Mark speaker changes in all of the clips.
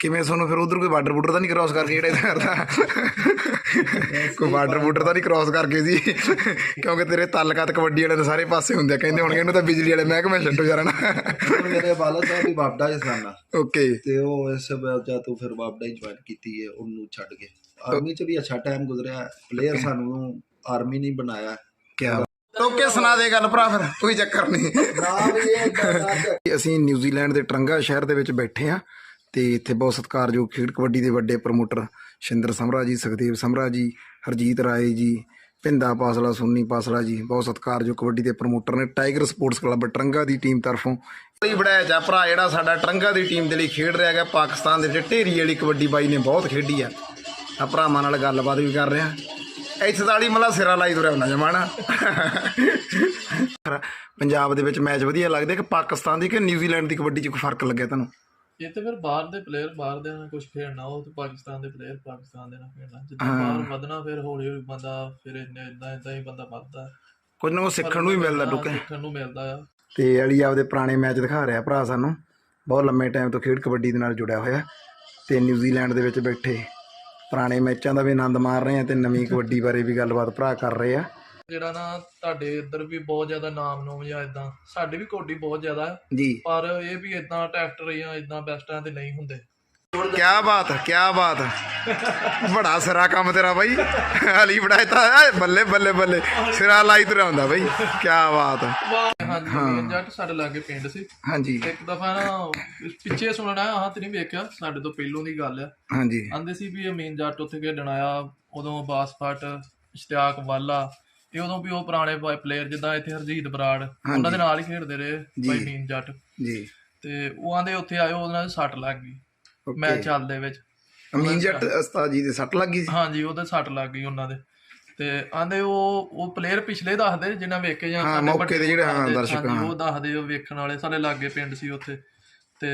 Speaker 1: ਕਿਵੇਂ ਤੁਹਾਨੂੰ ਫਿਰ ਉਧਰ ਕੋਈ ਬਾਰਡਰ ਬੂਡਰ ਤਾਂ ਨਹੀਂ ਕ੍ਰਾਸ ਕਰਕੇ ਜਿਹੜਾ ਇੱਧਰ ਕਰਦਾ ਕੋਈ ਬਾਰਡਰ ਬੂਡਰ ਤਾਂ ਨਹੀਂ ਕ੍ਰਾਸ ਕਰਕੇ ਜੀ? ਕਿਉਂਕਿ ਤੇਰੇ ਤਾਲੁਕਾਤ ਕਬੱਡੀ ਵਾਲੇ ਦੇ ਸਾਰੇ ਪਾਸੇ ਹੁੰਦੇ ਆ ਕਹਿੰਦੇ ਹੋਣਗੇ ਇਹਨੂੰ ਤਾਂ ਬਿਜਲੀ ਵਾਲੇ ਮਹਿਕਮੇ ਛੱਡੋ ਯਾਰ ਨਾ
Speaker 2: ਮੇਰੇ ਵਾਲਾ ਸਾਹਿਬ ਵੀ ਬਾਬਡਾ ਜਸਾਨਾ
Speaker 1: ਓਕੇ।
Speaker 2: ਤੇ ਉਹ ਇਸ ਵਜ੍ਹਾ ਤੋਂ ਫਿਰ ਬਾਬਡਾ ਹੀ ਜੁਆਇਨ ਕੀਤੀ ਹੈ ਉਹਨੂੰ ਛੱਡ ਕੇ। ਆਰਮੀ ਚ ਵੀ ਅੱਛਾ ਟਾਈਮ ਗੁਜ਼ਰਿਆ ਪਲੇਅਰ ਸਾਨੂੰ ਆਰਮੀ ਨਹੀਂ ਬਣਾਇਆ।
Speaker 1: ਕਿਆ ਓਕੇ ਸੁਣਾ ਦੇ ਗੱਲ ਭਰਾ ਫਿਰ ਕੋਈ ਚੱਕਰ ਨਹੀਂ।
Speaker 2: ਇਹ
Speaker 1: ਅਸੀਂ ਨਿਊਜ਼ੀਲੈਂਡ ਦੇ ਟਰੰਗਾ ਸ਼ਹਿਰ ਦੇ ਵਿੱਚ ਬੈਠੇ ਆ ਤੇ ਇੱਥੇ ਬਹੁਤ ਸਤਿਕਾਰਯੋਗ ਖੇਡ ਕਬੱਡੀ ਦੇ ਵੱਡੇ ਪ੍ਰਮੋਟਰ ਸ਼ਿੰਦਰ ਸਮਰਾ ਜੀ ਸੁਖਦੇਵ ਸਮਰਾ ਜੀ ਹਰਜੀਤ ਰਾਏ ਜੀ ਪਿੰਦਾ ਪਾਸਲਾ ਸੁੰਨੀ ਪਾਸਲਾ ਜੀ ਬਹੁਤ ਸਤਿਕਾਰਯੋਗ ਕਬੱਡੀ ਦੇ ਪ੍ਰਮੋਟਰ ਨੇ ਟਾਈਗਰ ਸਪੋਰਟਸ ਕਲੱਬ ਟਰੰਗਾ ਦੀ ਟੀਮ ਤਰਫੋਂ ਬੜੀ ਬੜਾ ਜਾ ਭਰਾ ਜਿਹੜਾ ਸਾਡਾ ਟਰੰਗਾ ਦੀ ਟੀਮ ਦੇ ਲਈ ਖੇਡ ਰਿਹਾ ਹੈਗਾ ਪਾਕਿਸਤਾਨ ਦੇ ਵਿੱਚ ਢੇਰੀ ਵਾਲੀ ਕਬੱਡੀ ਬਾਈ ਨੇ ਬਹੁਤ ਖੇਡੀ ਆ। ਆ ਭਰਾਵਾਂ ਨਾਲ ਗੱਲਬਾਤ ਵੀ ਕਰ ਰਿਹਾ। ਇੱਥੇ ਤਾਂ ਵਾਲੀ ਮਲਾ ਸਿਰਾ ਲਾਈ ਤੁਰਿਆ ਹੁੰਦਾ ਜਮਾਨਾ। ਪੰਜਾਬ ਦੇ ਵਿੱਚ ਮੈਚ ਵਧੀਆ ਲੱਗਦੇ ਕਿ ਪਾਕਿਸਤਾਨ ਦੀ ਕਿ ਨਿਊਜ਼ੀਲੈਂਡ ਦੀ ਕਬੱਡੀ 'ਚ ਕੋਈ ਫ਼ਰਕ ਲੱਗਿਆ ਤੁਹਾਨੂੰ?
Speaker 3: ਇਹ ਤੇ ਫਿਰ ਬਾਹਰ ਦੇ ਪਲੇਅਰ ਬਾਹਰ ਦੇ ਨਾਲ ਕੁਝ ਖੇਡਣਾ ਉਹ ਤੇ ਪਾਕਿਸਤਾਨ ਦੇ ਪਲੇਅਰ ਪਾਕਿਸਤਾਨ ਦੇ ਨਾਲ ਖੇਡਣਾ। ਜਿੱਦਾਂ ਬਾਹਰ ਵਧਣਾ ਫਿਰ ਹੌਲੀ ਹੌਲੀ ਬੰਦਾ ਫਿਰ ਇੰਨੇ ਇਦਾਂ ਇਦਾਂ ਹੀ ਬੰਦਾ ਵੱਧਦਾ। ਹੈ।
Speaker 1: ਕੁਝ ਨਾ ਸਿੱਖਣ ਨੂੰ ਵੀ ਮਿਲਦਾ
Speaker 3: ਹਾਂ,
Speaker 1: ਟੁੱਕੇ
Speaker 3: ਸਿੱਖਣ ਨੂੰ ਮਿਲਦਾ ਆ।
Speaker 1: ਤੇ ਅਲੀ ਆਪਦੇ ਪੁਰਾਣੇ ਮੈਚ ਦਿਖਾ ਰਿਹਾ ਭਰਾ ਸਾਨੂੰ। ਬਹੁਤ ਲੰਮੇ ਟਾਈਮ ਤੋਂ ਖੇਡ ਕਬੱਡੀ ਦੇ ਨਾਲ ਜੁੜਿਆ ਹੋਇਆ। ਤੇ ਨਿਊਜ਼ੀਲੈਂਡ ਦੇ ਵਿੱਚ ਬੈਠੇ। ਪੁਰਾਣੇ ਮੈਚਾਂ ਦਾ ਵੀ ਆਨੰਦ ਮਾਰ ਰਹੇ ਆ ਤੇ ਨਵੀਂ ਕਬੱਡੀ ਬਾਰੇ ਵੀ ਗੱਲਬਾਤ ਭਰਾ ਕਰ ਰਹੇ ਆ।
Speaker 3: ਜਿਹੜਾ ਨਾ ਤੁਹਾਡੇ ਇੱਧਰ ਵੀ ਬਹੁਤ ਜ਼ਿਆਦਾ ਨਾਮ ਨੂੰ ਜਾਂ ਇਦਾਂ ਸਾਡੇ ਵੀ ਕੋਡੀ ਬਹੁਤ ਜ਼ਿਆਦਾ।
Speaker 1: ਜੀ।
Speaker 3: ਪਰ ਇਹ ਵੀ ਇਦਾਂ ਟਰੈਕਟਰ ਜਾਂ ਇਦਾਂ ਬੈਸਟਾਂ ਤੇ ਨਹੀਂ ਹੁੰਦੇ।
Speaker 1: ਕੀ ਬਾਤ ਕੀ ਬਾਤ। ਬੜਾ ਸਿਰਾ ਕੰਮ ਤੇਰਾ ਬਾਈ। ਅਲੀ ਬੜਾ ਤਾਂ ਐ ਬੱਲੇ ਬੱਲੇ ਬੱਲੇ। ਸਿਰਾ ਲਾਈ ਤੁਰਿਆ ਹੁੰਦਾ ਬਾਈ। ਕੀ ਬਾਤ।
Speaker 3: ਹਾਂਜੀ ਜੱਟ ਸਾਡੇ ਲਾਗੇ ਪਿੰਡ ਸੀ।
Speaker 1: ਹਾਂਜੀ।
Speaker 3: ਇੱਕ ਦਫਾ ਨਾ ਪਿੱਛੇ ਸੁਣਨਾ ਆਹ ਤੇ ਨਹੀਂ ਵੇਖਿਆ ਸਾਡੇ ਤੋਂ ਪਹਿਲੋਂ ਦੀ ਗੱਲ ਆ।
Speaker 1: ਹਾਂਜੀ।
Speaker 3: ਆਂਦੇ ਸੀ ਵੀ ਇਹ ਮੇਨ ਜੱਟ ਉੱਥੇ ਖੇਡਣ ਆਇਆ ਉਦੋਂ ਬਾਸਫਟ ਇਸ਼ਤਿਆਕ ਵਾਲਾ ਇਹ ਉਦੋਂ ਵੀ ਉਹ ਪੁਰਾਣੇ ਪਲੇਅਰ ਜਿੱਦਾਂ ਇੱਥੇ ਹਰਜੀਤ ਬਰਾੜ ਉਹਨਾਂ ਦੇ ਨਾਲ ਹੀ ਖੇਡਦੇ ਰਹੇ ਬਾਈ ਮੇਨ ਜੱਟ।
Speaker 1: ਜੀ।
Speaker 3: ਤੇ ਉਹ ਆਂਦੇ ਉੱਥੇ ਆਏ ਉਹਨਾਂ ਦੇ ਸੱਟ ਲੱਗ ਗਈ। ਮੈਚ ਚੱਲਦੇ ਵਿੱਚ।
Speaker 1: ਅਮੀਨ ਜੱਟ ਉਸਤਾਦ ਜੀ ਦੇ ਸੱਟ ਲੱਗੀ ਸੀ?
Speaker 3: ਹਾਂਜੀ ਉਹਦੇ ਸੱਟ ਲੱਗ ਗਈ ਉਹਨਾਂ ਦੇ। ਤੇ ਆਂਦੇ ਉਹ ਉਹ ਪਲੇਅਰ ਪਿਛਲੇ ਦੱਸਦੇ ਜਿਨ੍ਹਾਂ ਵੇਖੇ ਜਾਂ
Speaker 1: ਹਾਂ,
Speaker 3: ਸਾਡੇ
Speaker 1: ਮੌਕੇ ਤੇ ਜਿਹੜੇ, ਹਾਂ, ਦਰਸ਼ਕ, ਹਾਂ।
Speaker 3: ਉਹ ਦੱਸਦੇ ਉਹ ਵੇਖਣ ਵਾਲੇ ਸਾਡੇ ਲਾਗੇ ਪਿੰਡ ਸੀ ਉੱਥੇ। ਤੇ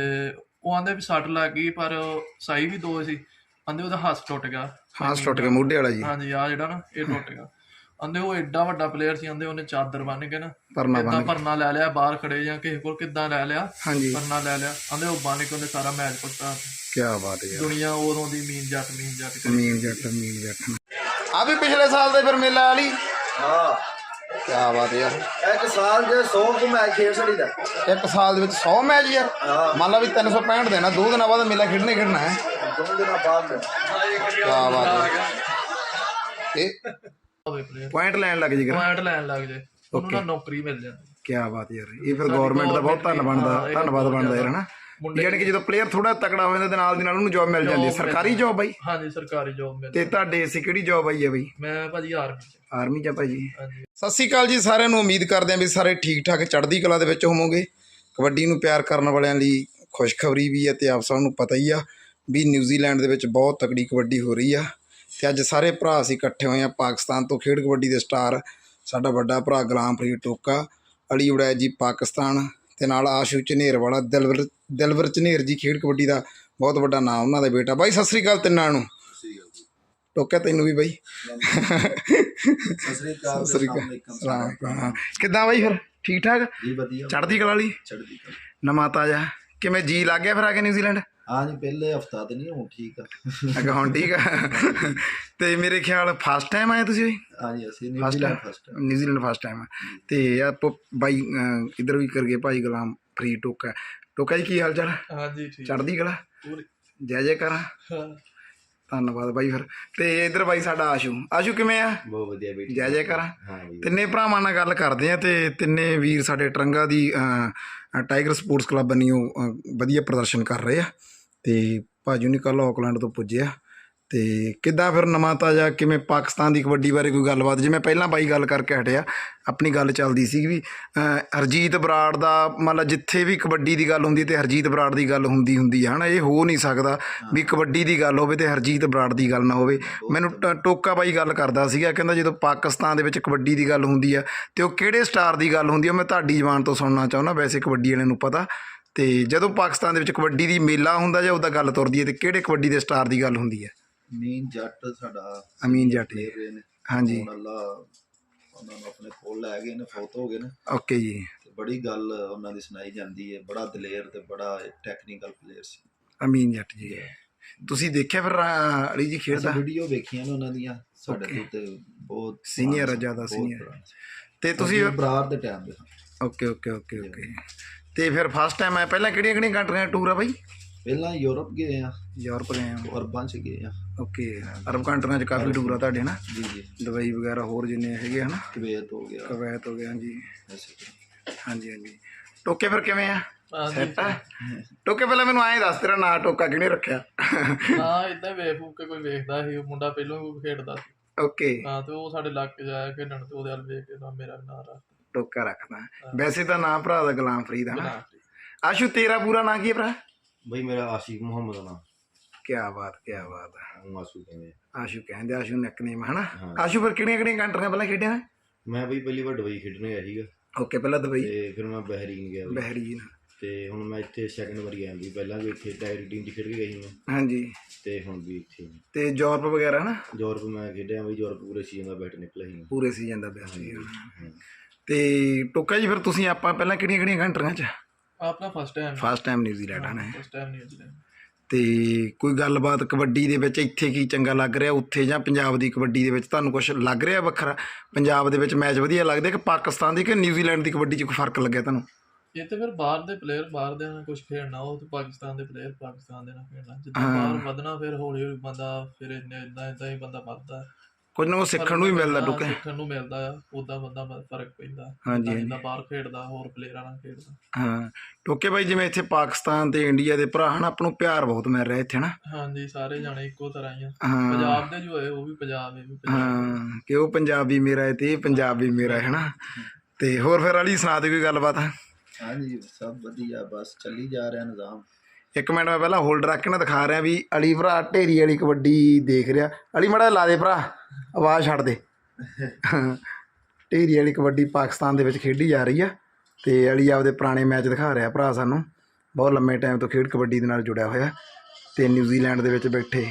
Speaker 3: ਉਹ ਆਂਦੇ ਵੀ ਸੱਟ ਲੱਗ ਗਈ ਪਰ ਸਾਈ ਵੀ ਦੋ ਸੀ। ਆਂਦੇ ਉਹਦਾ ਹੱਥ ਟੁੱਟ ਗਿਆ।
Speaker 1: ਹਾਂ ਟੁੱਟ ਗਿਆ ਮੋਢੇ ਵਾਲਾ ਜੀ।
Speaker 3: ਹਾਂਜੀ ਆ ਜਿਹੜਾ ਨਾ ਇਹ ਟੁੱਟ ਗਿਆ। ਆਂਦੇ ਉਹ ਐਡਾ ਵੱਡਾ ਪਲੇਅਰ ਸੀ ਆਂਦੇ ਉਹਨੇ ਚਾਦਰ ਬੰਨ ਕੇ ਨਾ
Speaker 1: ਪਰਨਾ
Speaker 3: ਕਿੱਦਾਂ ਪਰਨਾ ਲੈ ਲਿਆ ਬਾਹਰ ਖੜੇ ਜਾਂ ਕਿਸੇ ਕੋਲ ਕਿੱਦਾਂ ਲੈ ਲਿਆ ਪਰਨਾ ਲੈ ਲਿਆ। ਆਂਦੇ ਉਹ ਬੰਨ ਕੇ ਉਹਨੇ ਸਾਰਾ ਮੈਚ ਪੱਟਾ
Speaker 1: ਕੀ ਬਾਤ ਹੈ ਯਾਰ।
Speaker 3: ਦੁਨੀਆ ਉਦੋਂ ਦੀ ਮੀਨ ਜੱਟ ਮੀਨ ਜੱਟ ਕਰੀ।
Speaker 1: ਅਮੀਨ ਜੱਟ ਅਮੀਨ ਜੱਟ। ਆ ਵੀ ਪਿਛਲੇ ਸਾਲ ਦੇ ਫਿਰ ਮੇਲਾ ਵਾਲੀ।
Speaker 2: ਹਾਂ।
Speaker 1: ਕੀ ਬਾਤ ਹੈ ਯਾਰ।
Speaker 2: ਇੱਕ ਸਾਲ ਦੇ 100 ਕੁ ਮੈਚ ਖੇਡ ਸੜੀ ਦਾ।
Speaker 1: ਇੱਕ ਸਾਲ ਦੇ ਵਿੱਚ 100 ਮੈਚ ਯਾਰ। ਮੰਨ ਲਾ ਵੀ 365 ਦਿਨ ਆ ਦੋ ਦਿਨਾਂ ਬਾਅਦ ਮੇਲਾ ਖੇਡਣਾ ਹੀ ਖੇਡਣਾ ਹੈ।
Speaker 2: ਦੋ ਦਿਨਾਂ ਬਾਅਦ।
Speaker 1: ਕੀ ਬਾਤ ਹੈ। ਇਹ
Speaker 3: ਹੋਵੇ ਪਲੇਅਰ
Speaker 1: ਪੁਆਇੰਟ ਲੈਣ ਲੱਗ ਜੀ
Speaker 3: ਪੁਆਇੰਟ ਲੈਣ ਲੱਗ ਜੇ। ਉਹਨੂੰ ਨਾ ਨੌਕਰੀ ਮਿਲ ਜਾਂਦੀ।
Speaker 1: ਕੀ ਬਾਤ ਯਾਰ। ਇਹ ਫਿਰ ਗਵਰਨਮੈਂਟ ਦਾ ਬਹੁਤ ਧੰਨਵਾਦ ਦਾ ਧੰਨਵਾਦ ਬਣਦਾ ਯਾਰ ਹਨਾ? ਯਾਨੀ ਕਿ ਜਦੋਂ ਪਲੇਅਰ ਥੋੜਾ ਤਕੜਾ ਹੋ ਜਾਂਦਾ ਤੇ ਨਾਲ ਦੀ ਨਾਲ ਉਹਨੂੰ ਜੌਬ ਮਿਲ ਜਾਂਦੀ ਹੈ ਸਰਕਾਰੀ ਜੌਬ ਬਾਈ
Speaker 3: ਹਾਂਜੀ ਸਰਕਾਰੀ ਜੋਬ ਮਿਲ
Speaker 1: ਤੇ ਤੁਹਾਡੇ ਸੀ ਕਿਹੜੀ ਜੌਬ ਆਈ ਹੈ ਬਾਈ?
Speaker 3: ਮੈਂ ਭਾਜੀ ਆਰਮੀ ਚ।
Speaker 1: ਆਰਮੀ ਚ ਆ ਭਾਈ ਜੀ
Speaker 3: ਹਾਂਜੀ।
Speaker 1: ਸਤਿ ਸ਼੍ਰੀ ਅਕਾਲ ਜੀ ਸਾਰਿਆਂ ਨੂੰ। ਉਮੀਦ ਕਰਦੇ ਹਾਂ ਵੀ ਸਾਰੇ ਠੀਕ ਠਾਕ ਚੜ੍ਹਦੀ ਕਲਾ ਦੇ ਵਿੱਚ ਹੋਵੋਗੇ। ਕਬੱਡੀ ਨੂੰ ਪਿਆਰ ਕਰਨ ਵਾਲਿਆਂ ਲਈ ਖੁਸ਼ਖਬਰੀ ਵੀ ਹੈ ਤੇ ਆਪ ਸਭ ਨੂੰ ਪਤਾ ਹੀ ਆ ਵੀ ਨਿਊਜ਼ੀਲੈਂਡ ਦੇ ਵਿੱਚ ਬਹੁਤ ਤਕੜੀ ਕਬੱਡੀ ਹੋ ਰਹੀ ਆ। ਤੇ ਅੱਜ ਸਾਰੇ ਭਰਾ ਅਸੀਂ ਇਕੱਠੇ ਹੋਏ ਆ ਪਾਕਿਸਤਾਨ ਤੋਂ ਖੇਡ ਕਬੱਡੀ ਦੇ ਸਟਾਰ। ਸਾਡਾ ਵੱਡਾ ਭਰਾ ਗੁਲਾਮਪ੍ਰੀਤ ਟੋਕਾ ਅਲੀ ਉੜੈਤ ਜੀ ਪਾਕਿਸਤਾਨ ਤੇ ਨਾਲ ਆਸ਼ੂ ਝਨੇਰ ਵਾਲਾ ਦਿਲਵਰ ਦਿਲਵਰ ਝਨੇਰ ਜੀ ਖੇਡ ਕਬੱਡੀ ਦਾ ਬਹੁਤ ਵੱਡਾ ਨਾਮ ਉਹਨਾਂ ਦਾ ਬੇਟਾ। ਬਾਈ ਸਤਿ ਸ਼੍ਰੀ ਅਕਾਲ ਤਿੰਨਾਂ ਨੂੰ। ਟੋਕਾ ਤੈਨੂੰ ਵੀ ਬਾਈ।
Speaker 2: ਸਤਿ ਸ੍ਰੀ ਅਕਾਲ
Speaker 1: ਸਤਿ ਸ਼੍ਰੀ ਅਕਾਲ। ਹਾਂ ਕਿੱਦਾਂ ਬਾਈ ਫਿਰ? ਠੀਕ ਠਾਕ?
Speaker 2: ਜੀ ਵਧੀਆ।
Speaker 1: ਚੜ੍ਹਦੀ ਕਲਾ ਵਾਲੀ?
Speaker 2: ਚੜ੍ਹਦੀ ਕਲਾ।
Speaker 1: ਨਵਾਂ ਤਾਜ਼ਾ। ਕਿਵੇਂ ਜੀ ਲੱਗ ਗਿਆ ਫਿਰ ਆ ਕੇ ਨਿਊਜ਼ੀਲੈਂਡ?
Speaker 2: ਹਾਂ ਜੀ ਪਹਿਲੇ ਹਫਤਾ ਤੇ ਨਹੀਂ ਹੁਣ ਠੀਕ ਆ।
Speaker 1: ਅੱਗੇ ਹੁਣ ਠੀਕ ਆ। ਤੇ ਮੇਰੇ ਖਿਆਲ ਫਸਟ ਟਾਈਮ ਆਏ ਤੁਸੀਂ ਵੀ?
Speaker 2: ਹਾਂ ਜੀ ਅਸੀਂ New Zealand first
Speaker 1: New Zealand first time ਤੇ ਆਪ ਬਾਈ ਇੱਧਰ ਵੀ ਕਰਗੇ ਭਾਈ ਗੁਲਾਮ ਫਰੀ ਟੋਕਾ। ਟੋਕਾ ਜੀ ਕੀ ਹਾਲ ਚਾਲ
Speaker 3: ਹਾਂਜੀ ਠੀਕ।
Speaker 1: ਚੜ੍ਹਦੀ ਕਲਾ? ਜੈ ਜੈ ਕਰਾਂ
Speaker 3: ਹਾਂ।
Speaker 1: ਧੰਨਵਾਦ ਬਾਈ ਫਿਰ। ਤੇ ਇੱਧਰ ਬਾਈ ਸਾਡਾ ਆਸ਼ੂ। ਆਸ਼ੂ ਕਿਵੇਂ ਆ?
Speaker 2: ਬਹੁਤ ਵਧੀਆ ਬੇਟੀ।
Speaker 1: ਜੈ ਜੈ ਕਰਾਂ
Speaker 2: ਹਾਂ ਜੀ।
Speaker 1: ਤਿੰਨੇ ਭਰਾਵਾਂ ਨਾਲ ਗੱਲ ਕਰਦੇ ਆ ਤੇ ਤਿੰਨੇ ਵੀਰ ਸਾਡੇ ਟਰੰਗਾ ਦੀ ਟਾਈਗਰ ਸਪੋਰਟਸ ਕਲੱਬ ਬਣੀਓ ਅਹ, ਵਧੀਆ ਪ੍ਰਦਰਸ਼ਨ ਕਰ ਰਹੇ ਆ। ਤੇ ਭਾਜੂ ਨੇ ਕੱਲ ਆਕਲੈਂਡ ਤੋਂ ਪੁੱਜਿਆ। ਤੇ ਕਿੱਦਾਂ ਫਿਰ ਨਵਾਂ ਤਾਜ਼ਾ ਕਿਵੇਂ ਪਾਕਿਸਤਾਨ ਦੀ ਕਬੱਡੀ ਬਾਰੇ ਕੋਈ ਗੱਲਬਾਤ? ਜਿਵੇਂ ਪਹਿਲਾਂ ਬਾਈ ਗੱਲ ਕਰਕੇ ਹਟਿਆ ਆਪਣੀ ਗੱਲ ਚੱਲਦੀ ਸੀ ਵੀ ਹਰਜੀਤ ਬਰਾੜ ਦਾ ਮਤਲਬ ਜਿੱਥੇ ਵੀ ਕਬੱਡੀ ਦੀ ਗੱਲ ਹੁੰਦੀ ਤੇ ਹਰਜੀਤ ਬਰਾੜ ਦੀ ਗੱਲ ਹੁੰਦੀ ਹੁੰਦੀ ਹੈ ਹਨਾ? ਇਹ ਹੋ ਨਹੀਂ ਸਕਦਾ ਵੀ ਕਬੱਡੀ ਦੀ ਗੱਲ ਹੋਵੇ ਤੇ ਹਰਜੀਤ ਬਰਾੜ ਦੀ ਗੱਲ ਨਾ ਹੋਵੇ। ਮੈਨੂੰ ਟ- ਟੋਕਾ ਬਾਈ ਗੱਲ ਕਰਦਾ ਸੀਗਾ ਕਹਿੰਦਾ ਜਦੋਂ ਪਾਕਿਸਤਾਨ ਦੇ ਵਿੱਚ ਕਬੱਡੀ ਦੀ ਗੱਲ ਹੁੰਦੀ ਆ ਤੇ ਉਹ ਕਿਹੜੇ ਸਟਾਰ ਦੀ ਗੱਲ ਹੁੰਦੀ ਆ ਮੈਂ ਤੁਹਾਡੀ ਜ਼ੁਬਾਨ ਤੋਂ ਸੁਣਨਾ ਚਾਹੁੰਦਾ ਵੈਸੇ ਕਬੱਡੀ ਵਾਲਿਆਂ ਨੂੰ ਪਤਾ। ਤੇ ਜਦੋਂ ਪਾਕਿਸਤਾਨ ਦੇ ਵਿੱਚ ਕਬੱਡੀ ਦੀ ਮੇਲਾ ਹੁੰਦਾ ਜਾਂ ਉਹਦਾ ਗੱਲ ਤੁਰਦੀ ਹੈ ਤੇ ਕਿਹੜੇ ਕਬੱਡੀ ਦੇ ਸਟਾਰ ਦੀ ਗੱਲ ਹੁੰਦੀ ਹੈ?
Speaker 2: ਮੀਨ ਜੱਟ ਸਾਡਾ
Speaker 1: ਅਮੀਨ ਜੱਟ ਜੀ।
Speaker 2: ਰਹੇ ਨੇ।
Speaker 1: ਹਾਂਜੀ।
Speaker 2: ਹੁਣ ਅੱਲਾ ਉਹਨਾਂ ਨੂੰ ਆਪਣੇ ਕੋਲ ਲੈ ਗਏ ਨੇ ਫੌਤ ਹੋ ਗਏ ਨੇ।
Speaker 1: ਓਕੇ ਜੀ।
Speaker 2: ਤੇ ਬੜੀ ਗੱਲ ਉਹਨਾਂ ਦੀ ਸੁਣਾਈ ਜਾਂਦੀ ਹੈ ਬੜਾ ਦਲੇਰ ਤੇ ਬੜਾ ਟੈਕਨੀਕਲ ਪਲੇਅਰ ਸੀ।
Speaker 1: ਅਮੀਨ ਜੱਟ ਜੀ। ਤੁਸੀਂ ਦੇਖਿਆ ਫਿਰ ਅ, ਅਲੀ ਜੀ ਖੇਡਦਾ?
Speaker 2: ਵੀਡੀਓ ਵੇਖੀਆਂ ਨੇ ਉਹਨਾਂ ਦੀਆਂ ਸਾਡੇ
Speaker 1: Okay.
Speaker 2: ਤੋਂ ਤੇ ਬਹੁਤ
Speaker 1: Senior ਆ, ਜ਼ਿਆਦਾ senior।
Speaker 2: ਪੁਰਾਣੇ।
Speaker 1: ਤੇ ਤੁਸੀਂ
Speaker 2: ਅਸੀਂ ਬਰਾੜ ਦੇ ਟਾਈਮ ਦੇ ਹਾਂ।
Speaker 1: Okay okay okay. ਓਕੇ ਤੇ ਫਿਰ ਫਸਟ ਟਾਈਮ ਆਇਆ ਪਹਿਲਾਂ ਕਿਹੜੀਆਂ ਕਿਹੜੀਆਂ ਕੰਟਰੀਆਂ ਟੂਰ ਆ ਬਾਈ?
Speaker 2: ਪਹਿਲਾਂ ਯੂਰਪ ਗਏ ਆ।
Speaker 1: ਯੂਰਪ ਗਏ ਆ।
Speaker 2: ਅਰਬਾਂ ਚ ਗਏ ਆ।
Speaker 1: ਓਕੇ ਅਰਬ ਕੰਟਰੀਆਂ 'ਚ ਕਾਫੀ ਟੂਰ ਆ ਤੁਹਾਡੇ ਨਾ
Speaker 2: ਜੀ ਜੀ।
Speaker 1: ਦੁਬਈ ਵਗੈਰਾ ਹੋਰ ਜਿੰਨੇ ਹੈਗੇ ਹਨਾ?
Speaker 2: ਕੁਵੈਤ ਹੋ ਗਿਆ।
Speaker 1: ਕਵੈਤ ਹੋ ਗਿਆ ਜੀ
Speaker 2: ਐਸੇ ਤਰ੍ਹਾਂ।
Speaker 1: ਹਾਂਜੀ ਹਾਂਜੀ। ਟੋਕੇ ਫਿਰ ਕਿਵੇਂ ਆ?
Speaker 3: ਹਾਂਜੀ
Speaker 1: ਸੈੱਟ ਆ? ਟੋਕੇ ਪਹਿਲਾਂ ਮੈਨੂੰ ਐਂ ਦੱਸ ਤੇਰਾ ਨਾਂ ਟੋਕਾ ਕਿਹਨੇ ਰੱਖਿਆ?
Speaker 3: ਹਾਂ ਇਦਾਂ ਹੀ ਵੇਖ ਫੂਕ ਕੇ ਕੋਈ ਵੇਖਦਾ ਸੀ ਉਹ ਮੁੰਡਾ ਪਹਿਲਾਂ ਵੀ ਖੇਡਦਾ ਸੀ।
Speaker 1: ਓਕੇ
Speaker 3: ਹਾਂ ਤੇ ਉਹ ਸਾਡੇ ਇਲਾਕੇ ਜਾਇਆ ਖੇਡਣ ਤੇ ਉਹਦੇ ਵੱਲ ਵੇਖ ਕੇ ਨਾ ਮੇਰਾ ਨਾਂ ਰੱਖ
Speaker 1: ਟੋਕਾ ਰੱਖਦਾ। ਵੈਸੇ ਤਾਂ ਨਾਂ ਭਰਾ ਦਾ ਗੁਲਾਮ ਫਰੀਦ ਆ ਨਾ।
Speaker 3: ਬਣਾ
Speaker 1: ਆਸ਼ੂ ਤੇਰਾ ਪੂਰਾ ਨਾਂ ਕੀ ਹੈ ਭਰਾ?
Speaker 4: ਬਈ ਮੇਰਾ ਆਸ਼ਿਕ ਮੁਹੰਮਦ ਨਾ।
Speaker 1: ਕੀ ਬਾਤ ਕੀ ਬਾਤ। ਹੈ
Speaker 4: ਉਹ ਆਸੂ ਕਹਿੰਦੇ
Speaker 1: ਆਸ਼ੂ ਕਹਿੰਦੇ ਆਸ਼ੂ ਨਿਕਨੇਮ
Speaker 4: ਹਾਂ।
Speaker 1: ਆਸ਼ੂ ਫਿਰ ਕਿਹੜੀਆਂ ਕਿਹੜੀਆਂ ਕੰਟਰੀਆਂ ਪਹਿਲਾਂ ਖੇਡਿਆ?
Speaker 4: ਮੈਂ ਬਈ ਪਹਿਲੀ ਵਾਰ ਦੁਬਈ ਖੇਡਣ ਗਿਆ ਸੀਗਾ।
Speaker 1: ਓਕੇ ਪਹਿਲਾਂ ਦੁਬਈ।
Speaker 4: ਤੇ ਫਿਰ ਮੈਂ ਬਹਿਰੀਨ ਗਿਆ।
Speaker 1: ਬਹਿਰੀਨ।
Speaker 4: ਤੇ ਹੁਣ ਮੈਂ ਇੱਥੇ ਸੈਕੰਡ ਵਾਰੀ ਆਇਆ ਵੀ ਪਹਿਲਾਂ ਵੀ ਇੱਥੇ ਟਾਇਰ ਟੀਮ 'ਚ ਖੇਡ ਕੇ ਗਈ ਸੀ ਮੈਂ।
Speaker 1: ਹਾਂਜੀ।
Speaker 4: ਤੇ ਹੁਣ ਵੀ ਇੱਥੇ
Speaker 1: ਤੇ ਯੂਰਪ ਵਗੈਰਾ ਨਾ
Speaker 4: ਯੂਰਪ ਮੈਂ ਖੇਡਿਆ ਬਈ। ਯੂਰਪ ਪੂਰੇ ਸੀਜ਼ਨ ਦਾ ਬੈਟ ਨਿਕਲਿਆ ਸੀ।
Speaker 1: ਪੂਰੇ ਸੀਜ਼ਨ ਦਾ ਬਿਆਨ ਸੀ।
Speaker 4: ਹਾਂ।
Speaker 1: ਤੇ ਟੋਕਾ ਜੀ ਫਿਰ ਤੁਸੀਂ ਆਪਾਂ ਪਹਿਲਾਂ ਕਿਹੜੀਆਂ ਕਿਹੜੀਆਂ ਕੰਟਰੀਆਂ 'ਚ?
Speaker 3: ਆਪਣਾ first time
Speaker 1: first time New Zealand ਹਨਾ
Speaker 3: ਫਸਟ ਟਾਈਮ ਨਿਊਜ਼ੀਲੈਂਡ
Speaker 1: ਤੇ ਕੋਈ ਗੱਲਬਾਤ ਕਬੱਡੀ ਦੇ ਵਿੱਚ ਇੱਥੇ ਕੀ ਚੰਗਾ ਲੱਗ ਰਿਹਾ? ਉੱਥੇ ਜਾਂ ਪੰਜਾਬ ਦੀ ਕਬੱਡੀ ਦੇ ਵਿੱਚ ਤੁਹਾਨੂੰ ਕੁਝ ਲੱਗ ਰਿਹਾ ਵੱਖਰਾ? ਪੰਜਾਬ ਦੇ ਵਿੱਚ ਮੈਚ ਵਧੀਆ ਲੱਗਦੇ ਕਿ ਪਾਕਿਸਤਾਨ ਦੀ ਕਿ ਨਿਊਜ਼ੀਲੈਂਡ ਦੀ ਕਬੱਡੀ 'ਚ ਕੋਈ ਫ਼ਰਕ ਲੱਗਿਆ ਤੁਹਾਨੂੰ?
Speaker 3: ਇਹ ਤੇ ਫਿਰ ਬਾਹਰ ਦੇ ਪਲੇਅਰ ਬਾਹਰ ਦੇ ਨਾਲ ਕੁਝ ਖੇਡਣਾ ਉਹ ਤੇ ਪਾਕਿਸਤਾਨ ਦੇ ਪਲੇਅਰ ਪਾਕਿਸਤਾਨ ਦੇ ਨਾਲ ਖੇਡਣਾ। ਜਿੱਦਾਂ
Speaker 1: ਹਾਂ।
Speaker 3: ਬਾਹਰ ਵਧਣਾ ਫਿਰ ਹੌਲੀ ਹੌਲੀ ਬੰਦਾ ਫਿਰ ਇੰਨੇ ਇਦਾਂ ਇਦਾਂ ਹੀ ਬੰਦਾ ਵੱਧਦਾ। ਹੈ।
Speaker 1: ਕੁਝ ਨਾ ਕੁਝ ਸਿੱਖਣ ਨੂੰ ਵੀ ਮਿਲਦਾ
Speaker 3: ਹਾਂ,
Speaker 1: ਟੋਕੇ
Speaker 3: ਸਿੱਖਣ ਨੂੰ ਮਿਲਦਾ ਆ ਉਦਾਂ ਬੰਦਾ ਫ਼ਰਕ ਪੈਂਦਾ।
Speaker 1: ਹਾਂਜੀ,
Speaker 3: ਜਿੱਦਾਂ। ਜਿੱਦਾਂ ਬਾਹਰ ਖੇਡਦਾ ਹੋਰ ਪਲੇਅਰਾਂ ਨਾਲ ਖੇਡਦਾ।
Speaker 1: ਹਾਂ। ਟੋਕੇ ਬਾਈ ਜਿਵੇਂ ਇੱਥੇ ਪਾਕਿਸਤਾਨ ਤੇ ਇੰਡੀਆ ਦੇ ਭਰਾ ਹਨ ਆਪਾਂ ਨੂੰ ਪਿਆਰ ਬਹੁਤ ਮਿਲ ਰਿਹਾ ਇੱਥੇ ਨਾ
Speaker 3: ਹਾਂਜੀ ਸਾਰੇ ਜਾਣੇ ਇੱਕੋ ਤਰ੍ਹਾਂ ਹੀ ਆ।
Speaker 1: ਹਾਂ।
Speaker 3: ਪੰਜਾਬ ਦੇ ਜੋ ਹੋਏ ਉਹ ਵੀ ਪੰਜਾਬ ਇਹ ਵੀ ਪੰਜਾਬ
Speaker 1: ਹਾਂ ਕਿ ਉਹ ਪੰਜਾਬੀ ਮੇਰਾ ਹੈ ਤੇ ਇਹ ਪੰਜਾਬੀ ਮੇਰਾ ਹੈ ਨਾ ਤੇ ਹੋਰ ਫਿਰ ਅਲੀ ਸੁਣਾ ਦੇ ਕੋਈ ਗੱਲਬਾਤ।
Speaker 2: ਹਾਂਜੀ ਸਭ ਵਧੀਆ ਬਸ ਚੱਲੀ ਜਾ ਰਿਹਾ ਨਿਜ਼ਾਮ।
Speaker 1: ਇੱਕ ਮਿੰਟ ਮੈਂ ਪਹਿਲਾਂ ਹੋਲਡ ਰੱਖ ਕੇ ਨਾ ਦਿਖਾ ਰਿਹਾ ਵੀ ਅਲੀ ਭਰਾ ਢੇਰੀ ਵਾਲੀ ਕਬੱਡੀ ਦੇਖ ਰਿਹਾ। ਅਲੀ ਮੜਾ ਲਾ ਦੇ ਭਰਾ, ਆਵਾਜ਼ ਛੱਡ ਦੇ। ਢੇਰੀ ਵਾਲੀ ਕਬੱਡੀ ਪਾਕਿਸਤਾਨ ਦੇ ਵਿੱਚ ਖੇਡੀ ਜਾ ਰਹੀ ਆ ਤੇ ਅਲੀ ਆਪਦੇ ਪੁਰਾਣੇ ਮੈਚ ਦਿਖਾ ਰਿਹਾ ਭਰਾ ਸਾਨੂੰ। ਬਹੁਤ ਲੰਮੇ ਟਾਈਮ ਤੋਂ ਖੇਡ ਕਬੱਡੀ ਦੇ ਨਾਲ ਜੁੜਿਆ ਹੋਇਆ ਤੇ ਨਿਊਜ਼ੀਲੈਂਡ ਦੇ ਵਿੱਚ ਬੈਠੇ।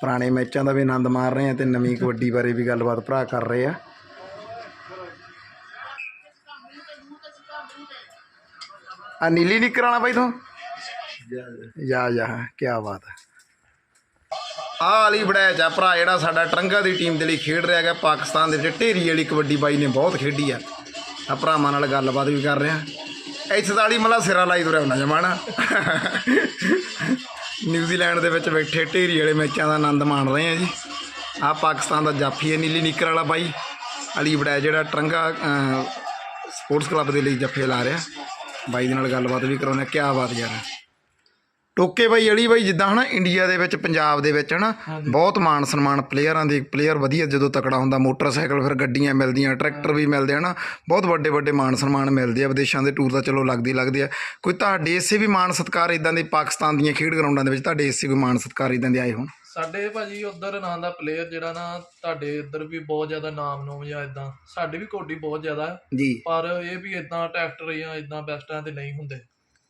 Speaker 1: ਪੁਰਾਣੇ ਮੈਚਾਂ ਦਾ ਵੀ ਆਨੰਦ ਮਾਰ ਰਹੇ ਆ ਤੇ ਨਵੀਂ ਕਬੱਡੀ ਬਾਰੇ ਵੀ ਗੱਲਬਾਤ ਭਰਾ ਕਰ ਰਹੇ ਆ। ਆ ਨੀਲੀ ਨਿੱਕਰ ਵਾਲਾ ਬਾਈ ਤੂੰ? ਜਾ ਜਾ ਕੀ ਬਾਤ ਹੈ। ਆ ਅਲੀ ਬੜੈਚ ਆ ਭਰਾ, ਜਿਹੜਾ ਸਾਡਾ ਟਰੰਗਾ ਦੀ ਟੀਮ ਦੇ ਲਈ ਖੇਡ ਰਿਹਾ ਹੈਗਾ, ਪਾਕਿਸਤਾਨ ਦੇ ਵਿੱਚ। ਢੇਰੀ ਵਾਲੀ ਕਬੱਡੀ ਬਾਈ ਨੇ ਬਹੁਤ ਖੇਡੀ ਆ। ਆ ਭਰਾਵਾਂ ਨਾਲ ਗੱਲਬਾਤ ਵੀ ਕਰ ਰਿਹਾ। ਇੱਥੇ ਤਾਂ ਅਲੀ ਮਲਾ ਸਿਰਾ ਲਾਈ ਤੁਰਿਆ ਹੁੰਦਾ ਜਮਾਣਾ ਨਿਊਜ਼ੀਲੈਂਡ ਦੇ ਵਿੱਚ ਬੈਠੇ ਢੇਰੀ ਵਾਲੇ ਮੈਚਾਂ ਦਾ ਆਨੰਦ ਮਾਣ ਰਹੇ ਆ ਜੀ। ਆ ਪਾਕਿਸਤਾਨ ਦਾ ਜਾਫੀ ਹੈ, ਨੀਲੀ ਨਿਕਰ ਵਾਲਾ ਬਾਈ। ਅਲੀ ਬੜੈਚ ਜਿਹੜਾ ਟਰੰਗਾ ਸਪੋਰਟਸ ਕਲੱਬ ਦੇ ਲਈ ਜੱਫੇ ਲਾ ਰਿਹਾ। ਬਾਈ ਦੇ ਨਾਲ ਗੱਲਬਾਤ ਵੀ ਕਰਾਉਂਦੇ ਕਿਆ ਬਾਤ ਯਾਰ। ਟੋਕੇ ਬਾਈ ਅਲੀ ਬਾਈ ਜਿੱਦਾਂ ਹਨਾ ਇੰਡੀਆ ਦੇ ਵਿੱਚ ਪੰਜਾਬ ਦੇ ਵਿੱਚ ਹਨਾ ਬਹੁਤ ਮਾਣ ਸਨਮਾਨ ਪਲੇਅਰਾਂ ਦੇ ਪਲੇਅਰ ਵਧੀਆ ਜਦੋਂ ਤਕੜਾ ਹੁੰਦਾ ਮੋਟਰਸਾਈਕਲ ਫਿਰ ਗੱਡੀਆਂ ਮਿਲਦੀਆਂ ਟਰੈਕਟਰ ਵੀ ਮਿਲਦੇ ਹਨਾ ਬਹੁਤ ਵੱਡੇ ਵੱਡੇ ਮਾਣ ਸਨਮਾਨ ਮਿਲਦੇ ਆ ਵਿਦੇਸ਼ਾਂ ਦੇ ਟੂਰ ਤਾਂ ਚਲੋ ਲੱਗਦੇ ਲੱਗਦੇ ਆ। ਕੋਈ ਤੁਹਾਡੇ ਇਸੇ ਵੀ ਮਾਣ ਸਤਕਾਰ ਇਦਾਂ ਦੇ ਪਾਕਿਸਤਾਨ ਦੀਆਂ ਖੇਡ ਗਰਾਊਂਡਾਂ ਦੇ ਵਿੱਚ ਤੁਹਾਡੇ ਇਸੇ ਕੋਈ ਮਾਣ ਸਤਕਾਰ ਇਦਾਂ ਦੇ ਆਏ ਹੋਣ?
Speaker 3: ਸਾਡੇ ਭਾਜੀ ਉਧਰ ਨਾਂ ਦਾ ਪਲੇਅਰ ਜਿਹੜਾ ਨਾ ਤੁਹਾਡੇ ਇੱਧਰ ਵੀ ਬਹੁਤ ਜ਼ਿਆਦਾ ਨਾਮ ਨੂੰ ਜਾਂ ਇਦਾਂ ਸਾਡੇ ਵੀ ਕੋਡੀ ਬਹੁਤ ਜ਼ਿਆਦਾ। ਹੈ, ਪਰ ਇਹ ਵੀ ਇਦਾਂ ਟਰੈਕਟਰ ਜਾਂ ਇਦਾਂ ਬੈਸਟਾਂ ਤੇ ਨਹੀਂ ਹੁੰਦੇ।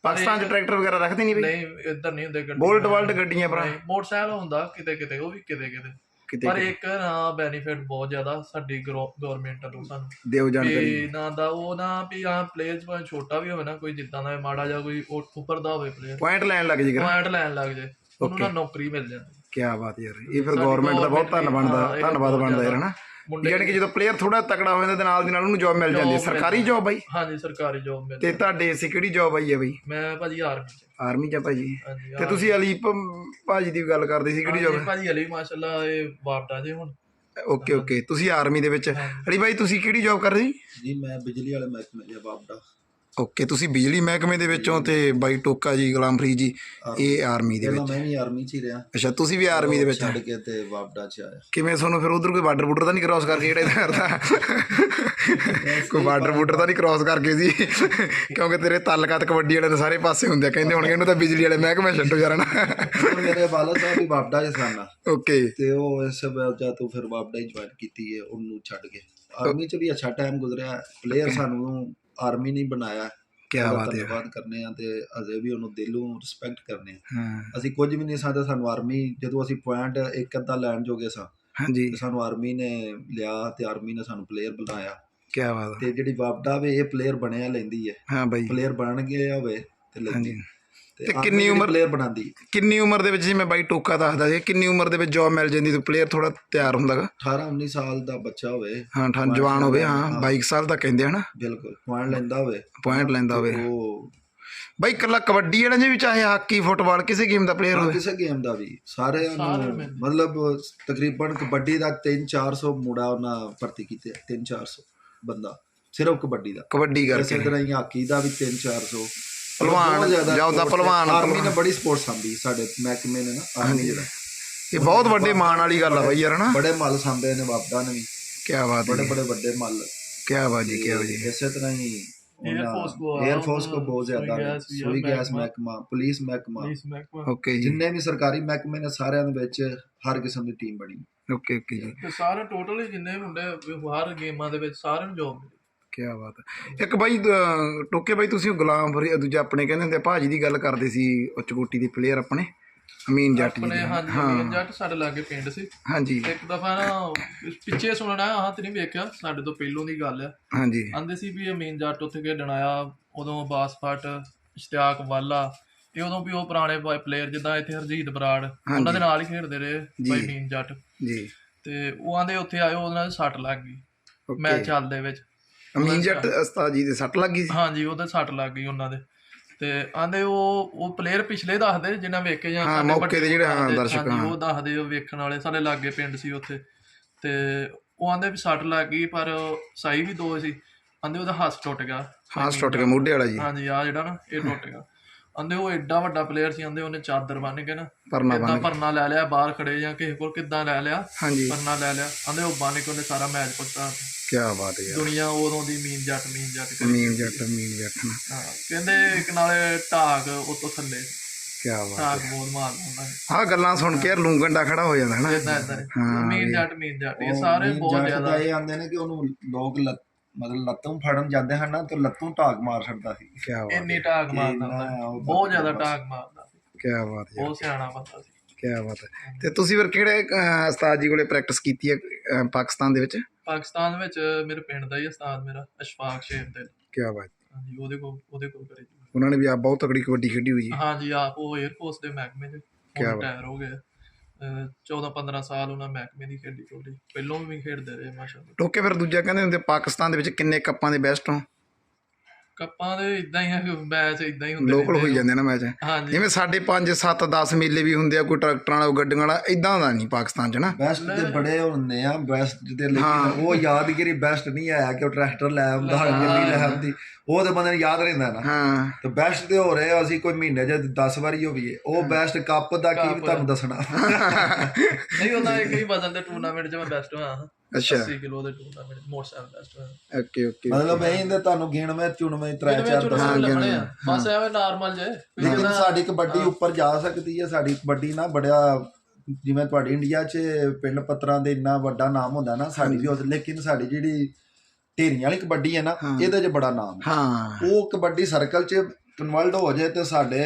Speaker 1: ਪਾਕਿਸਤਾਨ 'ਚ ਟਰੈਕਟਰ ਵਗੈਰਾ ਰੱਖਦੇ ਨਹੀਂ ਬਈ?
Speaker 3: ਨਹੀਂ ਇੱਧਰ ਨਹੀਂ ਹੁੰਦੇ ਗੱਡੀ
Speaker 1: ਬੋਲਟ ਵਰਲਡ ਗੱਡੀਆਂ ਭਰਾ।
Speaker 3: ਨਹੀਂ, ਮੋਟਰਸਾਈਕਲ ਹੁੰਦਾ ਕਿਤੇ ਕਿਤੇ ਉਹ ਵੀ ਕਿਤੇ ਕਿਤੇ।
Speaker 1: ਕਿਤੇ
Speaker 3: ਪਰ ਇੱਕ ਨਾ ਬੈਨੀਫਿਟ ਬਹੁਤ ਜ਼ਿਆਦਾ ਸਾਡੀ ਗਵਰਨਮੈਂਟ ਵੱਲੋਂ ਸਾਨੂੰ।
Speaker 1: ਦਿਓ ਜਾਣਕਾਰੀ।
Speaker 3: ਵੀ ਨਾ ਦਾ ਉਹ ਨਾ ਵੀ ਆ ਪਲੇਅਰ ਭਾਵੇਂ ਛੋਟਾ ਵੀ ਹੋਵੇ ਨਾ ਕੋਈ ਜਿੱਦਾਂ ਦਾ ਮਾੜਾ ਜਾਂ ਕੋਈ ਉਹ ਉੱਪਰ ਦਾ ਹੋਵੇ ਪਲੇਅਰ
Speaker 1: ਪੁਆਇੰਟ ਲੈਣ ਲੱਗ ਜੀ
Speaker 3: ਪੁਆਇੰਟ ਲੈਣ ਲੱਗ ਜੇ। ਉਹਨੂੰ ਨਾ ਨੌਕਰੀ ਮਿਲ ਜਾਂਦੀ।
Speaker 1: ਕੀ ਬਾਤ ਯਾਰ। ਇਹ ਫਿਰ ਗਵਰਨਮੈਂਟ ਦਾ ਬਹੁਤ
Speaker 3: government
Speaker 1: ਧੰਨਵਾਦ ਦਾ
Speaker 3: ਹਾਂ, ਇਹ
Speaker 1: ਧੰਨਵਾਦ
Speaker 3: ਬਹੁਤ
Speaker 1: ਬਣਦਾ ਯਾਰ। ਹਨਾ?
Speaker 3: ਮੁੰਡੇ
Speaker 1: ਯਾਨੀ ਕਿ ਜਦੋਂ ਪਲੇਅਰ ਥੋੜਾ ਤਕੜਾ ਹੋ ਜਾਂਦਾ ਤੇ ਨਾਲ ਦੀ ਨਾਲ ਉਹਨੂੰ ਜੌਬ ਮਿਲ ਜਾਂਦੀ ਹੈ। ਸਰਕਾਰੀ ਜੌਬ ਬਾਈ
Speaker 3: ਹਾਂਜੀ ਸਰਕਾਰੀ ਜੋਬ ਮਿਲ
Speaker 1: ਤੇ ਤੁਹਾਡੇ ਸੀ ਕਿਹੜੀ ਜੌਬ ਆਈ ਹੈ ਬਈ?
Speaker 3: ਮੈਂ ਭਾਜੀ ਆਰਮੀ ਚ।
Speaker 1: ਆਰਮੀ ਚ ਭਾਜੀ। ਤੇ ਤੁਸੀਂ ਅਲੀ ਭ- ਭਾਜੀ ਦੀ ਗੱਲ ਕਰਦੇ ਸੀ ਕਿਹੜੀ ਜੌਬ
Speaker 3: ਭਾਜੀ ਅਲੀ ਮਾਸ਼ਾਅੱਲਾ ਇਹ ਵਾਪਦਾ ਜੇ ਹੁਣ।
Speaker 1: Okay okay. ਤੁਸੀਂ ਆਰਮੀ ਦੇ ਵਿੱਚ। ਅਲੀ ਭਾਈ ਤੁਸੀਂ ਕਿਹੜੀ ਜੌਬ ਕਰ ਰਹੇ ਸੀ?
Speaker 2: ਜੀ ਮੈਂ ਬਿਜਲੀ ਵਾਲੇ ਮਹਿਕਮੇ ਦੇ ਬਾਬਡਾ
Speaker 1: ਓਕੇ ਤੁਸੀਂ ਬਿਜਲੀ ਮਹਿਕਮੇ ਦੇ ਵਿੱਚੋਂ ਤੇ ਬਾਈ ਟੋਕਾ ਜੀ ਗੁਲਾਮ ਫਰੀਦ ਜੀ ਇਹ ਆਰਮੀ ਦੇ
Speaker 2: ਪਹਿਲਾਂ
Speaker 1: ਵਿੱਚ।
Speaker 2: ਮੈਂ ਵੀ ਆਰਮੀ 'ਚ ਹੀ ਰਿਹਾ।
Speaker 1: ਅੱਛਾ ਤੁਸੀਂ ਵੀ ਆਰਮੀ ਦੇ ਵਿੱਚ
Speaker 2: ਛੱਡ ਕੇ ਤੇ ਬਾਬਡਾ 'ਚ ਆਇਆ।
Speaker 1: ਕਿਵੇਂ ਤੁਹਾਨੂੰ ਫਿਰ ਉਧਰ ਕੋਈ ਬਾਰਡਰ ਬੂਡਰ ਤਾਂ ਨਹੀਂ ਕ੍ਰਾਸ ਕਰਕੇ ਜਿਹੜਾ ਇੱਧਰ ਕਰਦਾ ਕੋਈ ਬਾਰਡਰ ਬੂਡਰ ਤਾਂ ਨਹੀਂ ਕ੍ਰਾਸ ਕਰਕੇ ਸੀ? ਕਿਉਂਕਿ ਤੇਰੇ ਤਾਲੁਕਾਤ ਕਬੱਡੀ ਵਾਲੇ ਦੇ ਸਾਰੇ ਪਾਸੇ ਹੁੰਦੇ ਆ ਕਹਿੰਦੇ ਹੋਣਗੇ ਇਹਨੂੰ ਤਾਂ ਬਿਜਲੀ ਵਾਲੇ ਮਹਿਕਮੇ ਛੱਡੋ ਯਾਰ ਨਾ।
Speaker 2: ਮੇਰੇ ਵਾਲਦ ਸਾਹਿਬ ਵੀ ਬਾਬਡਾ 'ਚ ਸਨ।
Speaker 1: ਓਕੇ।
Speaker 2: ਤੇ ਉਹ ਇਸ ਵਜ੍ਹਾ ਤੋਂ ਫਿਰ ਬਾਬਡਾ ਹੀ ਜੁਆਇਨ ਕੀਤੀ ਹੈ ਉਹਨੂੰ ਛੱਡ ਕੇ। ਆਰਮੀ 'ਚ ਵੀ ਅੱਛਾ ਟਾਈਮ ਗੁਜ਼ਰਿਆ ਪਲੇਅਰ ਸਾਨੂੰ ਆਰਮੀ ਨਹੀਂ ਬਣਾਇਆ
Speaker 1: ਕੀ ਬਾਤ ਹੈ।
Speaker 2: ਧੰਨਵਾਦ ਕਰਨੇ ਆ ਤੇ ਅਜੇ ਵੀ ਉਹਨੂੰ ਦਿਲੋਂ ਰਿਸਪੈਕਟ ਕਰਨੇ ਆ ਅਸੀਂ ਕੁਝ ਵੀ ਨਹੀਂ ਸਾਡਾ ਸਾਨੂੰ ਆਰਮੀ ਜਦੋਂ ਅਸੀਂ ਪੁਆਇੰਟ ਇੱਕ ਅੱਧਾ ਲੈਣ ਜੋਗੇ ਸਾਂ
Speaker 1: ਹਾਂਜੀ।
Speaker 2: ਸਾਨੂੰ ਆਰਮੀ ਨੇ ਲਿਆ ਤੇ ਆਰਮੀ ਨੇ ਸਾਨੂੰ ਪਲੇਅਰ ਬਣਾਇਆ।
Speaker 1: ਕੀ ਬਾਤ ਹੈ।
Speaker 2: ਤੇ ਜਿਹੜੀ ਵਾਪਡਾ ਵੇ ਇਹ ਪਲੇਅਰ ਬਣਿਆ ਲੈਂਦੀ ਹੈ।
Speaker 1: ਹਾਂ ਬਾਈ।
Speaker 2: ਪਲੇਅਰ ਬਣ ਗਿਆ ਹੋਵੇ ਤੇ ਲੈਂਦੀ
Speaker 1: ਤੇ ਕਿੰਨੀ ਉਮਰ-
Speaker 2: ਪਲੇਅਰ ਬਣਾਉਂਦੀ?
Speaker 1: ਕਿੰਨੀ ਉਮਰ ਦੇ ਵਿੱਚ ਜਿਵੇਂ ਬਾਈ ਟੋਕਾ ਦੱਸਦਾ ਸੀ ਕਿੰਨੀ ਉਮਰ ਦੇ ਵਿੱਚ ਜੌਬ ਮਿਲ ਜਾਂਦੀ ਤੇ ਪਲੇਅਰ ਥੋੜਾ ਤਿਆਰ ਹੁੰਦਾਗਾ
Speaker 2: 18 19 ਸਾਲ ਦਾ ਬੱਚਾ ਹੋਵੇ।
Speaker 1: ਹਾਂ ਠਾਂ ਜਵਾਨ ਹੋਵੇ ਹਾਂ 22 ਸਾਲ ਦਾ ਕਹਿੰਦੇ ਹਨਾ
Speaker 2: ਬਿਲਕੁਲ ਪੁਆਇੰਟ ਲੈਂਦਾ ਹੋਵੇ।
Speaker 1: ਪੁਆਇੰਟ ਲੈਂਦਾ ਹੋਵੇ।
Speaker 2: ਉਹ
Speaker 1: ਬਾਈ ਇਕੱਲਾ ਕਬੱਡੀ ਵਾਲਾ ਜੇ ਵੀ ਚਾਹੇ ਹਾਕੀ ਫੁੱਟਬਾਲ ਕਿਸੇ ਗੇਮ ਦਾ ਪਲੇਅਰ
Speaker 2: ਹਾਂ,
Speaker 1: ਹੋਵੇ?
Speaker 2: ਕਿਸੇ ਗੇਮ ਦਾ ਵੀ। ਸਾਰੇ ਮਤਲਬ ਤਕਰੀਬਨ ਕਬੱਡੀ ਦਾ 3-400 ਮੁੰਡਾ ਉਹਨਾਂ ਭਰਤੀ ਕੀਤੇ 3-400 ਬੰਦਾ ਸਿਰਫ ਕਬੱਡੀ ਦਾ।
Speaker 1: ਕਬੱਡੀ
Speaker 2: ਇਸੇ
Speaker 1: ਕਰਕੇ
Speaker 2: ਤਰ੍ਹਾਂ ਹੀ ਹਾਕੀ ਦਾ ਵੀ 3-400
Speaker 1: ਭਲਵਾਨ, ਜਾਂ ਉਹਦਾ ਭਲਵਾਨ,
Speaker 2: ਆਰਮੀ ਨੇ ਬੜੀ ਸਪੋਰਟ ਸਾਂਭੀ ਸਾਡੇ ਮਹਿਕਮੇ ਨੇ ਨਾ ਆਰਮੀ ਜਿਹੜਾ
Speaker 1: ਇਹ ਬਹੁਤ ਵੱਡੇ ਮਾਣ ਵਾਲੀ ਗੱਲ ਆ ਬਾਈ ਯਾਰ ਹਨਾ?
Speaker 2: ਬੜੇ ਮੱਲ ਸਾਂਭੇ ਨੇ ਬਾਪਦਾ ਨੇ ਵੀ।
Speaker 1: ਕੀ ਬਾਤ ਹੈ।
Speaker 2: ਬੜੇ ਬੜੇ ਵੱਡੇ ਮੱਲ।
Speaker 1: ਕੀ ਬਾਤ ਜੀ ਕੀ ਬਾਤ ਜੀ
Speaker 2: ਇਸੇ ਤਰ੍ਹਾਂ ਹੀ
Speaker 3: Air Force ਕੋ ਆ,
Speaker 2: 에ਅਰ ਫੋਰਸ ਕੋ ਬਹੁਤ
Speaker 3: ਸੂਈ
Speaker 2: ਜ਼ਿਆਦਾ
Speaker 3: ਗੈਸ ਮਹਿਕਮਾ।
Speaker 2: ਪੁਲਿਸ ਮਹਿਕਮਾ।
Speaker 1: ਓਕੇ ਜੀ।
Speaker 2: ਜਿੰਨੇ ਵੀ ਸਰਕਾਰੀ ਮਹਿਕਮੇ ਨੇ ਸਾਰਿਆਂ ਦੇ ਵਿੱਚ ਹਰ ਕਿਸਮ ਦੀ ਟੀਮ ਬਣੀ।
Speaker 1: ਓਕੇ ਓਕੇ ਜੀ।
Speaker 3: ਤੇ ਸਾਰੇ ਟੋਟਲ ਜਿੰਨੇ ਮੁੰਡੇ ਹਰ ਗੇਮਾਂ ਦੇ ਵਿੱਚ ਸਾਰਿਆਂ ਨੂੰ ਜੋਬ ਮਿਲੀ।
Speaker 1: ਕੀ ਬਾਤ ਹੈ। ਇੱਕ ਬਾਈ ਅਹ, ਟੋਕੇ ਬਾਈ ਤੁਸੀਂ ਉਹ ਗੁਲਾਮ ਫਰੀ ਦੂਜਾ ਆਪਣੇ ਕਹਿੰਦੇ ਹੁੰਦੇ ਆ, ਭਾਜੀ ਦੀ ਗੱਲ ਕਰਦੇ ਸੀ ਉੱਚਕੋਟੀ ਦੇ ਪਲੇਅਰ ਆਪਣੇ ਅਮੀਨ ਜੱਟ ਜੀ
Speaker 3: ਆਪਣੇ
Speaker 1: ਦੇ।
Speaker 3: ਹਾਂਜੀ ਮੇਨ ਜੱਟ ਸਾਡੇ ਲਾਗੇ ਪਿੰਡ ਸੀ।
Speaker 1: ਹਾਂਜੀ।
Speaker 3: ਇੱਕ ਦਫਾ ਨਾ ਪਿੱਛੇ ਸੁਣਨਾ ਆਹ ਤੇ ਨਹੀਂ ਵੇਖਿਆ ਸਾਡੇ ਤੋਂ ਪਹਿਲੋਂ ਦੀ ਗੱਲ ਆ।
Speaker 1: ਹਾਂਜੀ।
Speaker 3: ਆਂਦੇ ਸੀ ਵੀ ਇਹ ਮੇਨ ਜੱਟ ਉੱਥੇ ਖੇਡਣ ਆਇਆ ਉਦੋਂ ਬਾਸਪਟ ਇਸ਼ਤਿਆਕ ਵਾਲਾ ਇਹ ਉਦੋਂ ਵੀ ਉਹ ਪੁਰਾਣੇ ਪਲੇਅਰ ਜਿੱਦਾਂ ਇੱਥੇ ਹਰਜੀਤ ਬਰਾੜ ਉਹਨਾਂ ਦੇ ਨਾਲ ਹੀ ਖੇਡਦੇ ਰਹੇ ਬਾਈ ਮੇਨ ਜੱਟ।
Speaker 1: ਜੀ।
Speaker 3: ਤੇ ਉਹ ਆਂਦੇ ਉੱਥੇ ਆਏ ਉਹਦੇ ਨਾਲ ਸੱਟ ਲੱਗ ਗਈ। ਮੈਚ ਚੱਲਦੇ ਵਿੱਚ।
Speaker 1: ਅਮੀਨ ਜੱਟ ਉਸਤਾਦ ਜੀ ਦੇ ਸੱਟ ਲੱਗੀ ਸੀ।
Speaker 3: ਹਾਂਜੀ ਉਹਦੇ ਸੱਟ ਲੱਗ ਗਈ ਉਹਨਾਂ ਦੇ। ਤੇ ਆਂਦੇ ਉਹ ਉਹ ਪਲੇਅਰ ਪਿਛਲੇ ਦੱਸਦੇ ਜਿਨ੍ਹਾਂ ਵੇਖੇ ਜਾਂ
Speaker 1: ਹਾਂ,
Speaker 3: ਸਾਡੇ
Speaker 1: ਮੌਕੇ ਦੇ ਜਿਹੜੇ, ਹਾਂ, ਦਰਸ਼ਕ, ਹਾਂ।
Speaker 3: ਉਹ ਦੱਸਦੇ ਉਹ ਵੇਖਣ ਵਾਲੇ ਸਾਡੇ ਲਾਗੇ ਪਿੰਡ ਸੀ ਉੱਥੇ। ਤੇ ਉਹ ਆਂਦੇ ਵੀ ਸੱਟ ਲੱਗ ਗਈ ਪਰ ਸਾਈ ਵੀ ਦੋ ਸੀ। ਆਂਦੇ ਉਹਦਾ ਹੱਥ ਟੁੱਟ ਗਿਆ।
Speaker 1: ਹਾਂ ਟੁੱਟ ਗਿਆ ਮੋਢੇ ਵਾਲਾ ਜੀ।
Speaker 3: ਹਾਂਜੀ ਆ ਜਿਹੜਾ ਨਾ ਇਹ ਟੁੱਟ ਗਿਆ। ਆਂਦੇ ਉਹ ਐਡਾ ਵੱਡਾ ਪਲੇਅਰ ਸੀ ਆਂਦੇ ਉਹਨੇ ਚਾਦਰ ਬੰਨ ਕੇ ਨਾ
Speaker 1: ਪਰਨਾ ਬੰਨ
Speaker 3: ਪਰਨਾ ਲੈ ਲਿਆ ਬਾਹਰ ਖੜੇ ਜਾਂ ਕਿਸੇ ਕੋਲ ਕਿੱਦਾਂ ਲੈ ਲਿਆ ਪਰਨਾ ਲੈ ਲਿਆ। ਆਂਦੇ ਉਹ ਬੰਨ ਕੇ ਉਹਨੇ ਸਾਰਾ ਮੈਚ ਪੱਕਾ
Speaker 1: ਕੀ ਬਾਤ ਹੈ ਯਾਰ।
Speaker 3: ਦੁਨੀਆ ਉਦੋਂ ਦੀ ਮੀਨ ਜੱਟ ਮੀਨ ਜੱਟ ਕਰੀ
Speaker 1: ਅਮੀਨ ਜੱਟ ਅਮੀਨ ਜੱਟ ਨਾ।
Speaker 3: ਹਾਂ, ਕਹਿੰਦੇ ਇੱਕ ਨਾਲੇ ਢਾਕ ਉਤੋਂ ਥੱਲੇ।
Speaker 1: ਕੀ ਬਾਤ
Speaker 3: ਢਾਕ ਬਹੁਤ ਮਾਰਦਾ ਹੁੰਦਾ ਹੈ।
Speaker 1: ਆਹ ਗੱਲਾਂ ਸੁਣ ਕੇ ਯਾਰ ਲੂੰਗੰਡਾ ਖੜਾ ਹੋ ਜਾਂਦਾ ਹਨਾ
Speaker 3: ਇਦਾਂ ਇਦਾਂ
Speaker 1: ਹਾਂ,
Speaker 3: ਮੀਨ ਜੱਟ ਮੀਨ ਜੱਟ ਇਹ ਸਾਰੇ ਬਹੁਤ ਜ਼ਿਆਦਾ
Speaker 2: ਇਹ ਆਂਦੇ ਨੇ ਕਿ ਉਹਨੂੰ ਲੋਕ ਲੱਤ- ਮਤਲਬ ਲੱਤੋਂ ਫੜਨ ਜਾਂਦੇ ਹਨ ਨਾ ਤੇ ਲੱਤੋਂ ਢਾਕ ਮਾਰ ਛੱਡਦਾ ਸੀ।
Speaker 1: ਕੀ ਬਾਤ
Speaker 3: ਇੰਨੀ ਢਾਕ ਮਾਰਦਾ ਹੁੰਦਾ
Speaker 2: ਉਹ
Speaker 3: ਬਹੁਤ ਜ਼ਿਆਦਾ ਢਾਕ ਮਾਰਦਾ ਸੀ।
Speaker 1: ਕੀ ਬਾਤ ਹੈ।
Speaker 3: ਬਹੁਤ ਸਿਆਣਾ ਬੰਦਾ ਸੀ।
Speaker 1: ਕੀ ਬਾਤ ਹੈ। ਤੇ ਤੁਸੀਂ ਫਿਰ ਕਿਹੜੇ ਅਹ, ਉਸਤਾਦ ਜੀ ਕੋਲੇ ਪ੍ਰੈਕਟਿਸ ਕੀਤੀ ਹੈ ਅਹ, ਪਾਕਿਸਤਾਨ ਦੇ ਵਿੱਚ?
Speaker 3: ਪਾਕਿਸਤਾਨ ਵਿੱਚ ਮੇਰੇ ਪਿੰਡ ਦਾ ਹੀ ਉਸਤਾਦ ਮੇਰਾ ਅਸ਼ਫਾਕ ਸ਼ੇਰ ਦਿਲ
Speaker 1: ਕੀ ਬਾਤ
Speaker 3: ਹਾਂਜੀ ਉਹਦੇ ਕੋਲ ਉਹਦੇ ਕੋਲ ਕਰੇ ਜੀ।
Speaker 1: ਉਹਨਾਂ ਨੇ ਵੀ ਆਪ ਬਹੁਤ ਤਕੜੀ ਕਬੱਡੀ ਖੇਡੀ ਹੋਈ ਹੈ
Speaker 3: ਹਾਂਜੀ ਆਪ ਉਹ 에ਅਰ ਫੋਰਸ ਦੇ ਮਹਿਕਮੇ ਦੇ। ਰਿਟਾਇਰ ਹੋ ਗਏ। 14 15 ਸਾਲ ਉਹਨਾਂ ਮਹਿਕਮੇ ਦੀ ਖੇਡੀ ਕੋਲੀ ਪਹਿਲੋਂ ਵੀ ਖੇਡਦੇ ਰਹੇ ਮਾਸ਼ਾਅੱਲਾ।
Speaker 1: ਟੋਕੇ ਫਿਰ ਦੂਜਾ ਕਹਿੰਦੇ ਹੁੰਦੇ ਪਾਕਿਸਤਾਨ ਦੇ ਵਿੱਚ ਕਿੰਨੇ ਕੱਪਾਂ ਦੇ ਬੈਸਟ ਹੋ?
Speaker 3: ਕੱਪਾਂ ਦੇ ਇਦਾਂ ਹੀ ਆ ਮੈਚ ਇਦਾਂ ਹੀ ਹੁੰਦੇ
Speaker 1: ਲੋਕਲ ਹੋਈ ਜਾਂਦੇ ਨਾ ਮੈਚ।
Speaker 3: ਹਾਂਜੀ।
Speaker 1: ਜਿਵੇਂ ਸਾਡੇ 5 7 10 ਮੇਲੇ ਵੀ ਹੁੰਦੇ ਆ ਕੋਈ ਟਰੈਕਟਰਾਂ ਵਾਲਾ ਗੱਡੀਆਂ ਵਾਲਾ ਇਦਾਂ ਦਾ ਨਹੀਂ ਪਾਕਿਸਤਾਨ 'ਚ ਨਾ।
Speaker 2: ਬੈਸਟ ਤੇ ਬੜੇ ਹੁੰਦੇ ਆ ਬੈਸਟ ਦੇ ਲੇਕਿਨ ਉਹ ਯਾਦਗਿਰੀ ਬੈਸਟ ਨਹੀਂ ਆਇਆ ਕਿ ਉਹ ਟਰੈਕਟਰ ਲੈ ਆਉਂਦਾ ਗੱਡੀ ਲੈ ਆਉਂਦੀ। ਉਹ ਤੇ ਬੰਦੇ ਨੂੰ ਯਾਦ ਰਹਿੰਦਾ ਨਾ।
Speaker 1: ਹਾਂ।
Speaker 2: ਤੇ ਬੈਸਟ ਤੇ ਹੋ ਰਹੇ ਆ, ਅਸੀਂ ਕੋਈ ਮਹੀਨੇ ਚ 10 ਵਾਰੀ ਹੋਈਏ ਉਹ ਬੈਸਟ ਕੱਪ ਦਾ ਕੀ ਵੀ ਤੁਹਾਨੂੰ ਦੱਸਣਾ।
Speaker 3: ਨਹੀਂ ਉਹਦਾ ਇੱਕ ਹੀ ਦੇ ਟੂਰਨਾਮੈਂਟ 'ਚ ਮੈਂ ਬੈਸਟ ਹੋਇਆ। ਹਾਂ
Speaker 1: ਅੱਛਾ।
Speaker 3: 80 ਕਿਲੋ ਦੇ ਟੂਰਨਾਮੈਂਟ ਮੋਟਰਸਾਈਕਲ ਬੈਸਟ ਹੋਇਆ।
Speaker 1: ਓਕੇ ਓਕੇ
Speaker 2: ਮਤਲਬ ਇਹ ਇੰਦੇ ਤੁਹਾਨੂੰ ਗਿਣਵੇਂ ਚੁਣਵੇਂ ਤਰੇ ਚਾਰ ਦੱਸ
Speaker 3: ਲੱਗਣੇ ਆ ਬਸ ਐਵੇਂ ਨਾਰਮਲ ਜੇ।
Speaker 2: ਲੇਕਿਨ ਸਾਡੀ ਕਬੱਡੀ ਉੱਪਰ ਜਾ ਸਕਦੀ ਹੈ ਸਾਡੀ ਕਬੱਡੀ ਨਾ ਬੜਿਆ ਜਿਵੇਂ ਤੁਹਾਡੀ ਇੰਡੀਆ 'ਚ ਪਿੰਡ ਪੱਤਰਾਂ ਦੇ ਇੰਨਾ ਵੱਡਾ ਨਾਮ ਹੁੰਦਾ ਨਾ ਸਾਡੀ ਵੀ ਲੇਕਿਨ ਸਾਡੀ ਜਿਹੜੀ ਢੇਰੀਆਂ ਵਾਲੀ ਕਬੱਡੀ ਹੈ ਨਾ ਇਹਦੇ 'ਚ ਬੜਾ ਨਾਮ ਹੈ।
Speaker 1: ਹਾਂ।
Speaker 2: ਉਹ ਕਬੱਡੀ ਸਰਕਲ 'ਚ ਕਨਵਰਟ ਹੋ ਜਾਏ ਤੇ ਸਾਡੇ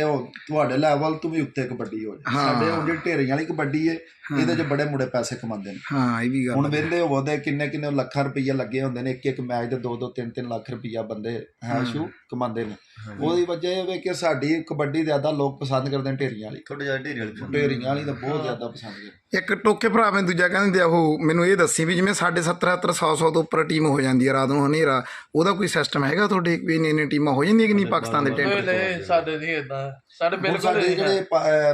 Speaker 2: ਤੁਹਾਡੇ ਲੈਵਲ ਤੋਂ ਵੀ ਉੱਤੇ ਕਬੱਡੀ ਹੋ ਜਾਏ। ਸਾਡੇ ਉਹ ਜਿਹੜੀ ਢੇਰੀਆਂ ਵਾਲੀ ਕਬੱਡੀ ਹੈ। ਇਹਦੇ 'ਚ ਬੜੇ ਮੁੰਡੇ ਪੈਸੇ ਕਮਾਉਂਦੇ ਨੇ।
Speaker 1: ਹਾਂ ਇਹ ਵੀ ਗੱਲ
Speaker 2: ਹੁਣ ਵੇਂਦੇ ਹੋਵੋਦੇ ਕਿੰਨੇ ਕਿੰਨੇ ਲੱਖਾਂ ਰੁਪਈਆ ਲੱਗੇ ਹੁੰਦੇ ਨੇ ਇੱਕ ਇੱਕ ਮੈਚ ਦੇ 2 2 3 3 ਲੱਖ ਰੁਪਈਆ ਬੰਦੇ ਹੈ ਸ਼ੂ ਕਮਾਉਂਦੇ ਨੇ। ਉਹਦੀ ਵਜ੍ਹਾ ਇਹ ਵੇ ਕਿ ਸਾਡੀ ਕਬੱਡੀ ਜ਼ਿਆਦਾ ਲੋਕ ਪਸੰਦ ਕਰਦੇ ਨੇ ਢੇਰੀਆਂ ਵਾਲੀ।
Speaker 4: ਥੋੜਾ ਜਿਹਾ ਢੇਰੀ ਵਾਲੀ
Speaker 2: ਢੇਰੀਆਂ ਵਾਲੀ ਤਾਂ ਬਹੁਤ ਜ਼ਿਆਦਾ ਪਸੰਦ ਕਰਦੇ
Speaker 1: ਇੱਕ ਟੋਕੇ ਭਰਾ ਮੈਂ ਦੂਜਾ ਕਹਿੰਦੇ ਆ ਉਹ ਮੈਨੂੰ ਇਹ ਦੱਸੀ ਵੀ ਜਿਵੇਂ ਸਾਡੇ 70 70 100 100 ਤੋਂ ਉੱਪਰ ਟੀਮ ਹੋ ਜਾਂਦੀ ਹੈ ਰਾਤ ਨੂੰ ਹਨੇਰਾ। ਉਹਦਾ ਕੋਈ ਸਿਸਟਮ ਹੈਗਾ ਤੁਹਾਡੇ ਵੀ ਇੰਨੇ ਇੰਨੇ ਟੀਮਾਂ ਹੋ ਜਾਂਦੀਆਂ ਕਿ ਨਹੀਂ ਪਾਕਿਸਤਾਨ ਦੇ ਟੈਂਟ
Speaker 3: ਲੈ ਸਾਡੇ ਨਹੀਂ ਇਦਾਂ ਸਾਡੇ ਬਿਲਕੁਲ ਹੈ।
Speaker 2: ਜਿਹੜੇ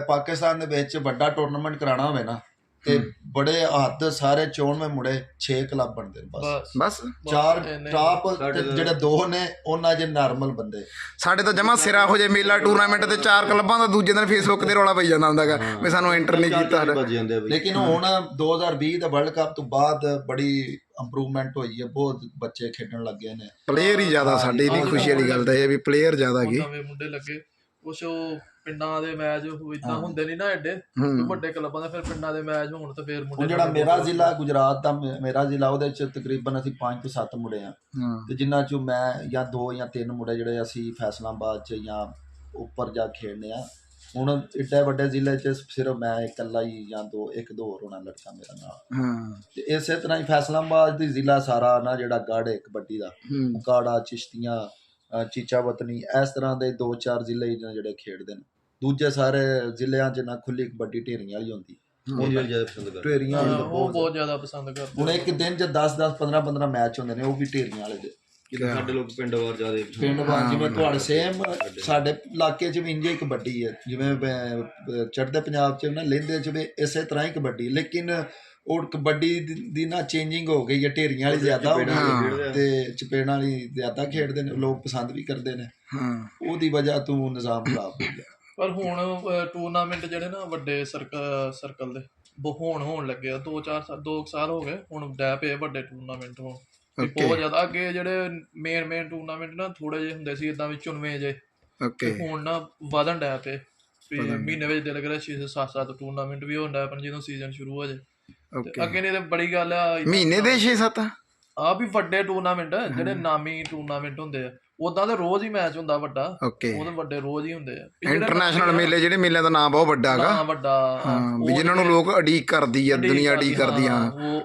Speaker 2: ਪਾਕਿਸਤਾਨ ਦੇ ਵਿੱਚ ਵੱਡਾ ਟੂਰਨਾਮੈਂਟ ਕਰਾਉਣਾ ਹੋਵੇ ਨਾ ਤੇ ਬੜੇ ਹੱਦ ਸਾਰੇ 94 ਮੁੰਡੇ 6 ਕਲੱਬ ਬਣਦੇ ਨੇ ਬਸ।
Speaker 3: ਬਸ।
Speaker 2: ਚਾਰ ਟਾਪ ਜਿਹੜੇ ਦੋ ਨੇ ਉਹਨਾਂ ਜੇ ਨਾਰਮਲ ਬੰਦੇ।
Speaker 1: ਸਾਡੇ ਤਾਂ ਜਮਾ ਸਿਰਾ ਹੋ ਜੇ ਮੇਲਾ ਟੂਰਨਾਮੈਂਟ ਤੇ ਚਾਰ ਕਲੱਬਾਂ ਦਾ ਦੂਜੇ ਦਿਨ ਫੇਸਬੁੱਕ ਤੇ ਰੌਲਾ ਪਈ ਜਾਂਦਾ ਹੁੰਦਾਗਾ ਵੀ ਸਾਨੂੰ ਐਂਟਰ ਨਹੀਂ ਕੀਤਾ
Speaker 2: ਲੇਕਿਨ ਹੁਣ 2020 ਦਾ ਵਰਲਡ ਕੱਪ ਤੋਂ ਬਾਅਦ ਬੜੀ ਇੰਪਰੂਵਮੈਂਟ ਹੋਈ ਹੈ ਬਹੁਤ ਬੱਚੇ ਖੇਡਣ ਲੱਗੇ ਨੇ।
Speaker 1: ਪਲੇਅਰ ਹੀ ਜ਼ਿਆਦਾ ਸਾਡੇ ਵੀ ਖੁਸ਼ੀ ਵਾਲੀ ਗੱਲ ਤਾਂ ਇਹ ਹੈ ਵੀ ਪਲੇਅਰ ਜ਼ਿਆਦਾ ਗਏ
Speaker 3: ਨਵੇਂ ਮੁੰਡੇ ਲੱਗੇ ਕੁਛ ਉਹ ਪਿੰਡਾਂ ਦੇ ਮੈਚ ਇਦਾਂ ਹੁੰਦੇ ਨਹੀਂ ਨਾ ਐਡੇ ਵੱਡੇ ਕਲੱਬਾਂ ਦੇ ਫਿਰ ਪਿੰਡਾਂ ਦੇ ਮੈਚ ਹੋਣ ਤਾਂ ਫਿਰ ਮੁੰਡੇ
Speaker 2: ਜਿਹੜਾ ਮੇਰਾ ਜ਼ਿਲ੍ਹਾ ਗੁਜਰਾਤ ਦਾ ਮੇ- ਮੇਰਾ ਜ਼ਿਲ੍ਹਾ ਉਹਦੇ ਚ ਤਕਰੀਬਨ ਅਸੀਂ 5 ਤੋਂ 7 ਮੁੰਡੇ ਆ। ਤੇ ਜਿਨ੍ਹਾਂ ਚੋਂ ਮੈਂ ਜਾਂ ਦੋ ਜਾਂ ਤਿੰਨ ਮੁੰਡੇ ਜਿਹੜੇ ਅਸੀਂ ਫੈਸਲਾਬਾਦ ਚ ਜਾਂ ਉੱਪਰ ਜਾ ਖੇਡਨੇ ਆ। ਹੁਣ ਏਡੇ ਵੱਡੇ ਜ਼ਿਲ੍ਹੇ ਚ ਸਿਰਫ ਮੈਂ ਇਕੱਲਾ ਹੀ ਜਾਂ ਦੋ ਇੱਕ ਦੋ ਹੋਰ ਹੋਣਾ ਲੜਕਾ ਮੇਰਾ ਨਾਲ।
Speaker 1: ਹਾਂ।
Speaker 2: ਤੇ ਇਸੇ ਤਰ੍ਹਾਂ ਹੀ ਫੈਸਲਾਬਾਦ ਦੀ ਜ਼ਿਲ੍ਹਾ ਸਾਰਾ ਨਾ ਜਿਹੜਾ ਗੜ ਹੈ ਕਬੱਡੀ ਦਾ
Speaker 1: ਹੂੰ।
Speaker 2: ਉਕਾੜਾ ਚਿਸ਼ਤੀਆਂ ਚੀਚਾ ਵਤਨੀ ਇਸ ਤਰ੍ਹਾਂ ਦੇ ਦੋ ਚਾਰ ਜ਼ਿਲ੍ਹੇ ਜਿਹੜੇ ਖੇਡਦੇ ਨੇ। ਦੂਜੇ ਸਾਰੇ ਜ਼ਿਲ੍ਹਿਆਂ 'ਚ ਨਾ ਖੁੱਲੀ ਕਬੱਡੀ ਢੇਰੀਆਂ ਵਾਲੀ ਹੁੰਦੀ।
Speaker 4: ਉਹ ਵੀ ਜ਼ਿਆਦਾ ਪਸੰਦ ਕਰਦੇ।
Speaker 2: ਢੇਰੀਆਂ ਵਾਲੀ
Speaker 3: ਹਾਂ,
Speaker 2: ਤਾਂ
Speaker 3: ਉਹ
Speaker 2: ਬਹੁਤ
Speaker 3: ਜ਼ਿਆਦਾ ਪਸੰਦ ਕਰਦੇ।
Speaker 2: ਹੁਣ ਇੱਕ ਦਿਨ 'ਚ 10 10 15 15 ਮੈਚ ਹੁੰਦੇ ਨੇ ਉਹ ਵੀ ਢੇਰੀਆਂ ਵਾਲੇ ਦੇ।
Speaker 4: ਸਾਡੇ ਲੋਕ ਪਿੰਡ ਵਾਰ ਜ਼ਿਆਦਾ
Speaker 2: ਪਿੰਡ ਵਾਂ ਜਿਵੇਂ ਤੁਹਾਡੇ ਸੇਮ ਸਾਡੇ ਇਲਾਕੇ 'ਚ ਵੀ ਇੰਜੇ ਹੀ ਕਬੱਡੀ ਹੈ। ਜਿਵੇਂ ਬ- ਚੜ੍ਹਦੇ ਪੰਜਾਬ 'ਚ ਨਾ ਲਹਿੰਦੇ 'ਚ ਵੀ ਇਸੇ ਤਰ੍ਹਾਂ ਹੀ ਕਬੱਡੀ। ਲੇਕਿਨ ਉਹ ਕਬੱਡੀ ਦੀ- ਨਾ ਚੇਂਜਿੰਗ ਹੋ ਗਈ ਹੈ ਢੇਰੀਆਂ ਵਾਲੀ ਜ਼ਿਆਦਾ ਹੋ ਗਈ। ਤੇ ਚਪੇੜਾਂ ਵਾਲੀ ਜ਼ਿਆਦਾ ਖੇਡਦੇ ਨੇ ਲੋਕ ਪਸੰਦ ਵੀ ਕਰਦੇ ਨੇ।
Speaker 1: ਹਾਂ।
Speaker 2: ਉਹਦੀ ਵਜ੍ਹਾ ਤੋਂ ਨਿਜ਼ਾਮ ਖਰਾਬ ਹੋ ਗਿਆ।
Speaker 3: ਪਰ ਹੁਣ ਟੂਰਨਾਮੈਂਟ ਜਿਹੜੇ ਨਾ ਵੱਡੇ ਸਰਕਲ ਸਰਕਲ ਦੇ ਹੁਣ ਹੋਣ ਲੱਗੇ ਆ। 2-4 ਸਾਲ 2 ਸਾਲ ਹੋ ਗਏ ਹੁਣ ਡੈ ਪਏ ਵੱਡੇ ਟੂਰਨਾਮੈਂਟ ਹੁਣ. ਬਹੁਤ ਜ਼ਿਆਦਾ ਅੱਗੇ ਜਿਹੜੇ ਮੇਨ ਮੇਨ ਟੂਰਨਾਮੈਂਟ ਨਾ ਥੋੜੇ ਜਿਹੇ ਹੁੰਦੇ ਸੀ ਇਦਾਂ ਵੀ ਚੁਣਵੇਂ ਜੇ
Speaker 1: ਓਕੇ
Speaker 3: ਹੁਣ ਨਾ ਵਧਣ ਡੈ ਪਏ। ਵੀ ਮਹੀਨੇ ਵਿੱਚ ਦਿਲ ਕਰੇ 6 7 7 ਟੂਰਨਾਮੈਂਟ ਵੀ ਡੈ ਪਣ ਜਦੋਂ ਸੀਜ਼ਨ ਸ਼ੁਰੂ ਹੋ ਜੇ ਅੱਗੇ ਨਹੀਂ ਤੇ ਬੜੀ ਗੱਲ ਆ
Speaker 1: ਮਹੀਨੇ ਦੇ 6-7
Speaker 3: ਆ ਵੀ ਵੱਡੇ ਟੂਰਨਾਮੈਂਟ ਜਿਹੜੇ ਨਾਮੀ ਟੂਰਨਾਮੈਂਟ ਹੁੰਦੇ ਆ। ਉਦਾਂ ਤੇ ਰੋਜ਼ ਹੀ ਮੈਚ ਹੁੰਦਾ ਵੱਡਾ।
Speaker 1: ਓਕੇ
Speaker 3: ਉਹ ਤਾਂ ਵੱਡੇ ਰੋਜ਼ ਹੀ ਹੁੰਦੇ ਆ।
Speaker 1: ਇੰਟਰਨੈਸ਼ਨਲ ਮੇਲੇ ਜਿਹੜੇ ਮੇਲਿਆਂ ਦਾ ਨਾਮ ਬਹੁਤ ਵੱਡਾ ਹੈਗਾ।
Speaker 3: ਨਾ ਵੱਡਾ।
Speaker 1: ਹਾਂ ਵੀ ਜਿਨ੍ਹਾਂ ਨੂੰ ਲੋਕ ਅਡੀਕ ਕਰਦੀ ਆ ਦੁਨੀਆ ਅਡੀਕ ਕਰਦੀ ਆ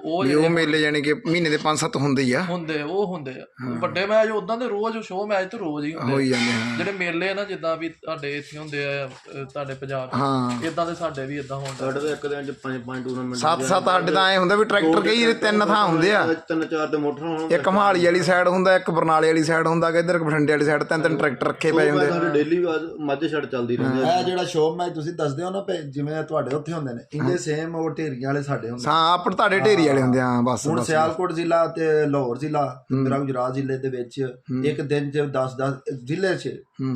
Speaker 3: ਉਹ
Speaker 1: ਮੇਲੇ ਜਾਨੀ ਕਿ ਮਹੀਨੇ ਦੇ 5-7 ਹੁੰਦੇ ਹੀ ਆ।
Speaker 3: ਹੁੰਦੇ ਉਹ ਹੁੰਦੇ ਆ। ਵੱਡੇ ਮੈਚ ਉਦਾਂ ਦੇ ਰੋਜ਼ ਸ਼ੋਅ ਮੈਚ ਤੇ ਰੋਜ਼ ਹੀ ਹੁੰਦੇ
Speaker 1: ਹੋਈ ਜਾਂਦੇ ਹਾਂ।
Speaker 3: ਜਿਹੜੇ ਮੇਲੇ ਆ ਨਾ ਜਿੱਦਾਂ ਵੀ ਤੁਹਾਡੇ ਇੱਥੇ ਹੁੰਦੇ ਆ ਤੁਹਾਡੇ ਪੰਜਾਬ
Speaker 1: ਹਾਂ।
Speaker 3: ਇਦਾਂ ਦੇ ਸਾਡੇ ਵੀ ਇਦਾਂ ਹੁੰਦਾ
Speaker 4: ਸਾਡੇ ਤਾਂ ਇੱਕ ਦਿਨ ਚ ਪੰਜ ਪੰਜ ਟੂਰਨਾਮੈਂਟ
Speaker 1: 7-7 ਅੱਡ ਤਾਂ ਐ ਹੁੰਦਾ ਵੀ ਟਰੈਕਟਰ ਕਈ ਤਿੰਨ ਥਾਂ ਹੁੰਦੇ ਆ।
Speaker 4: ਤਿੰਨ ਚਾਰ ਦੇ ਮੋਟਰ ਹੋਣ
Speaker 1: ਇੱਕ ਮਹਾਲੀ ਵਾਲੀ ਸਾਈਡ ਹੁੰਦਾ ਇੱਕ ਬਰਨਾਲੇ ਵਾਲੀ ਸਾਈਡ ਹੁੰਦਾ ਕਿ ਇੱਧਰ ਬਠਿੰਡੇ ਵਾਲੀ ਸਾਈਡ ਤਿੰਨ ਤਿੰਨ ਟਰੈਕਟਰ ਰੱਖੇ ਪਏ ਹੁੰਦੇ
Speaker 4: ਸਾਡੇ ਡੇਲੀ ਮੱਝ ਛੱਡ ਚੱਲਦੀ ਰਹਿੰਦੀ ਆ
Speaker 2: ਇਹ ਜਿਹੜਾ ਸ਼ੋਅ ਮੈਚ ਤੁਸੀਂ ਦੱਸਦੇ ਹੋ ਨਾ ਭਈ ਜਿਵੇਂ ਤੁਹਾਡੇ ਉੱਥੇ ਹੁੰਦੇ ਨੇ ਇੰਜੇ ਸੇਮ ਉਹ ਢੇਰੀਆਂ ਵਾਲੇ ਸਾਡੇ ਹੁੰਦੇ
Speaker 1: ਹਾਂ ਆਪਣ ਤੁਹਾਡੇ ਢੇਰੀ ਵਾਲੇ ਹੁੰਦੇ ਆ ਬਸ
Speaker 2: ਹੁਣ ਸਿਆਲਕੋਟ ਜ਼ਿਲ੍ਹਾ ਤੇ ਲਾਹੌਰ ਜ਼ਿਲ੍ਹਾ ਮੇਰਾ ਗੁਜਰਾਤ ਜ਼ਿਲ੍ਹੇ ਦੇ ਵਿੱਚ ਇੱਕ ਦਿਨ 'ਚ 10 10 ਜ਼ਿਲ੍ਹੇ 'ਚ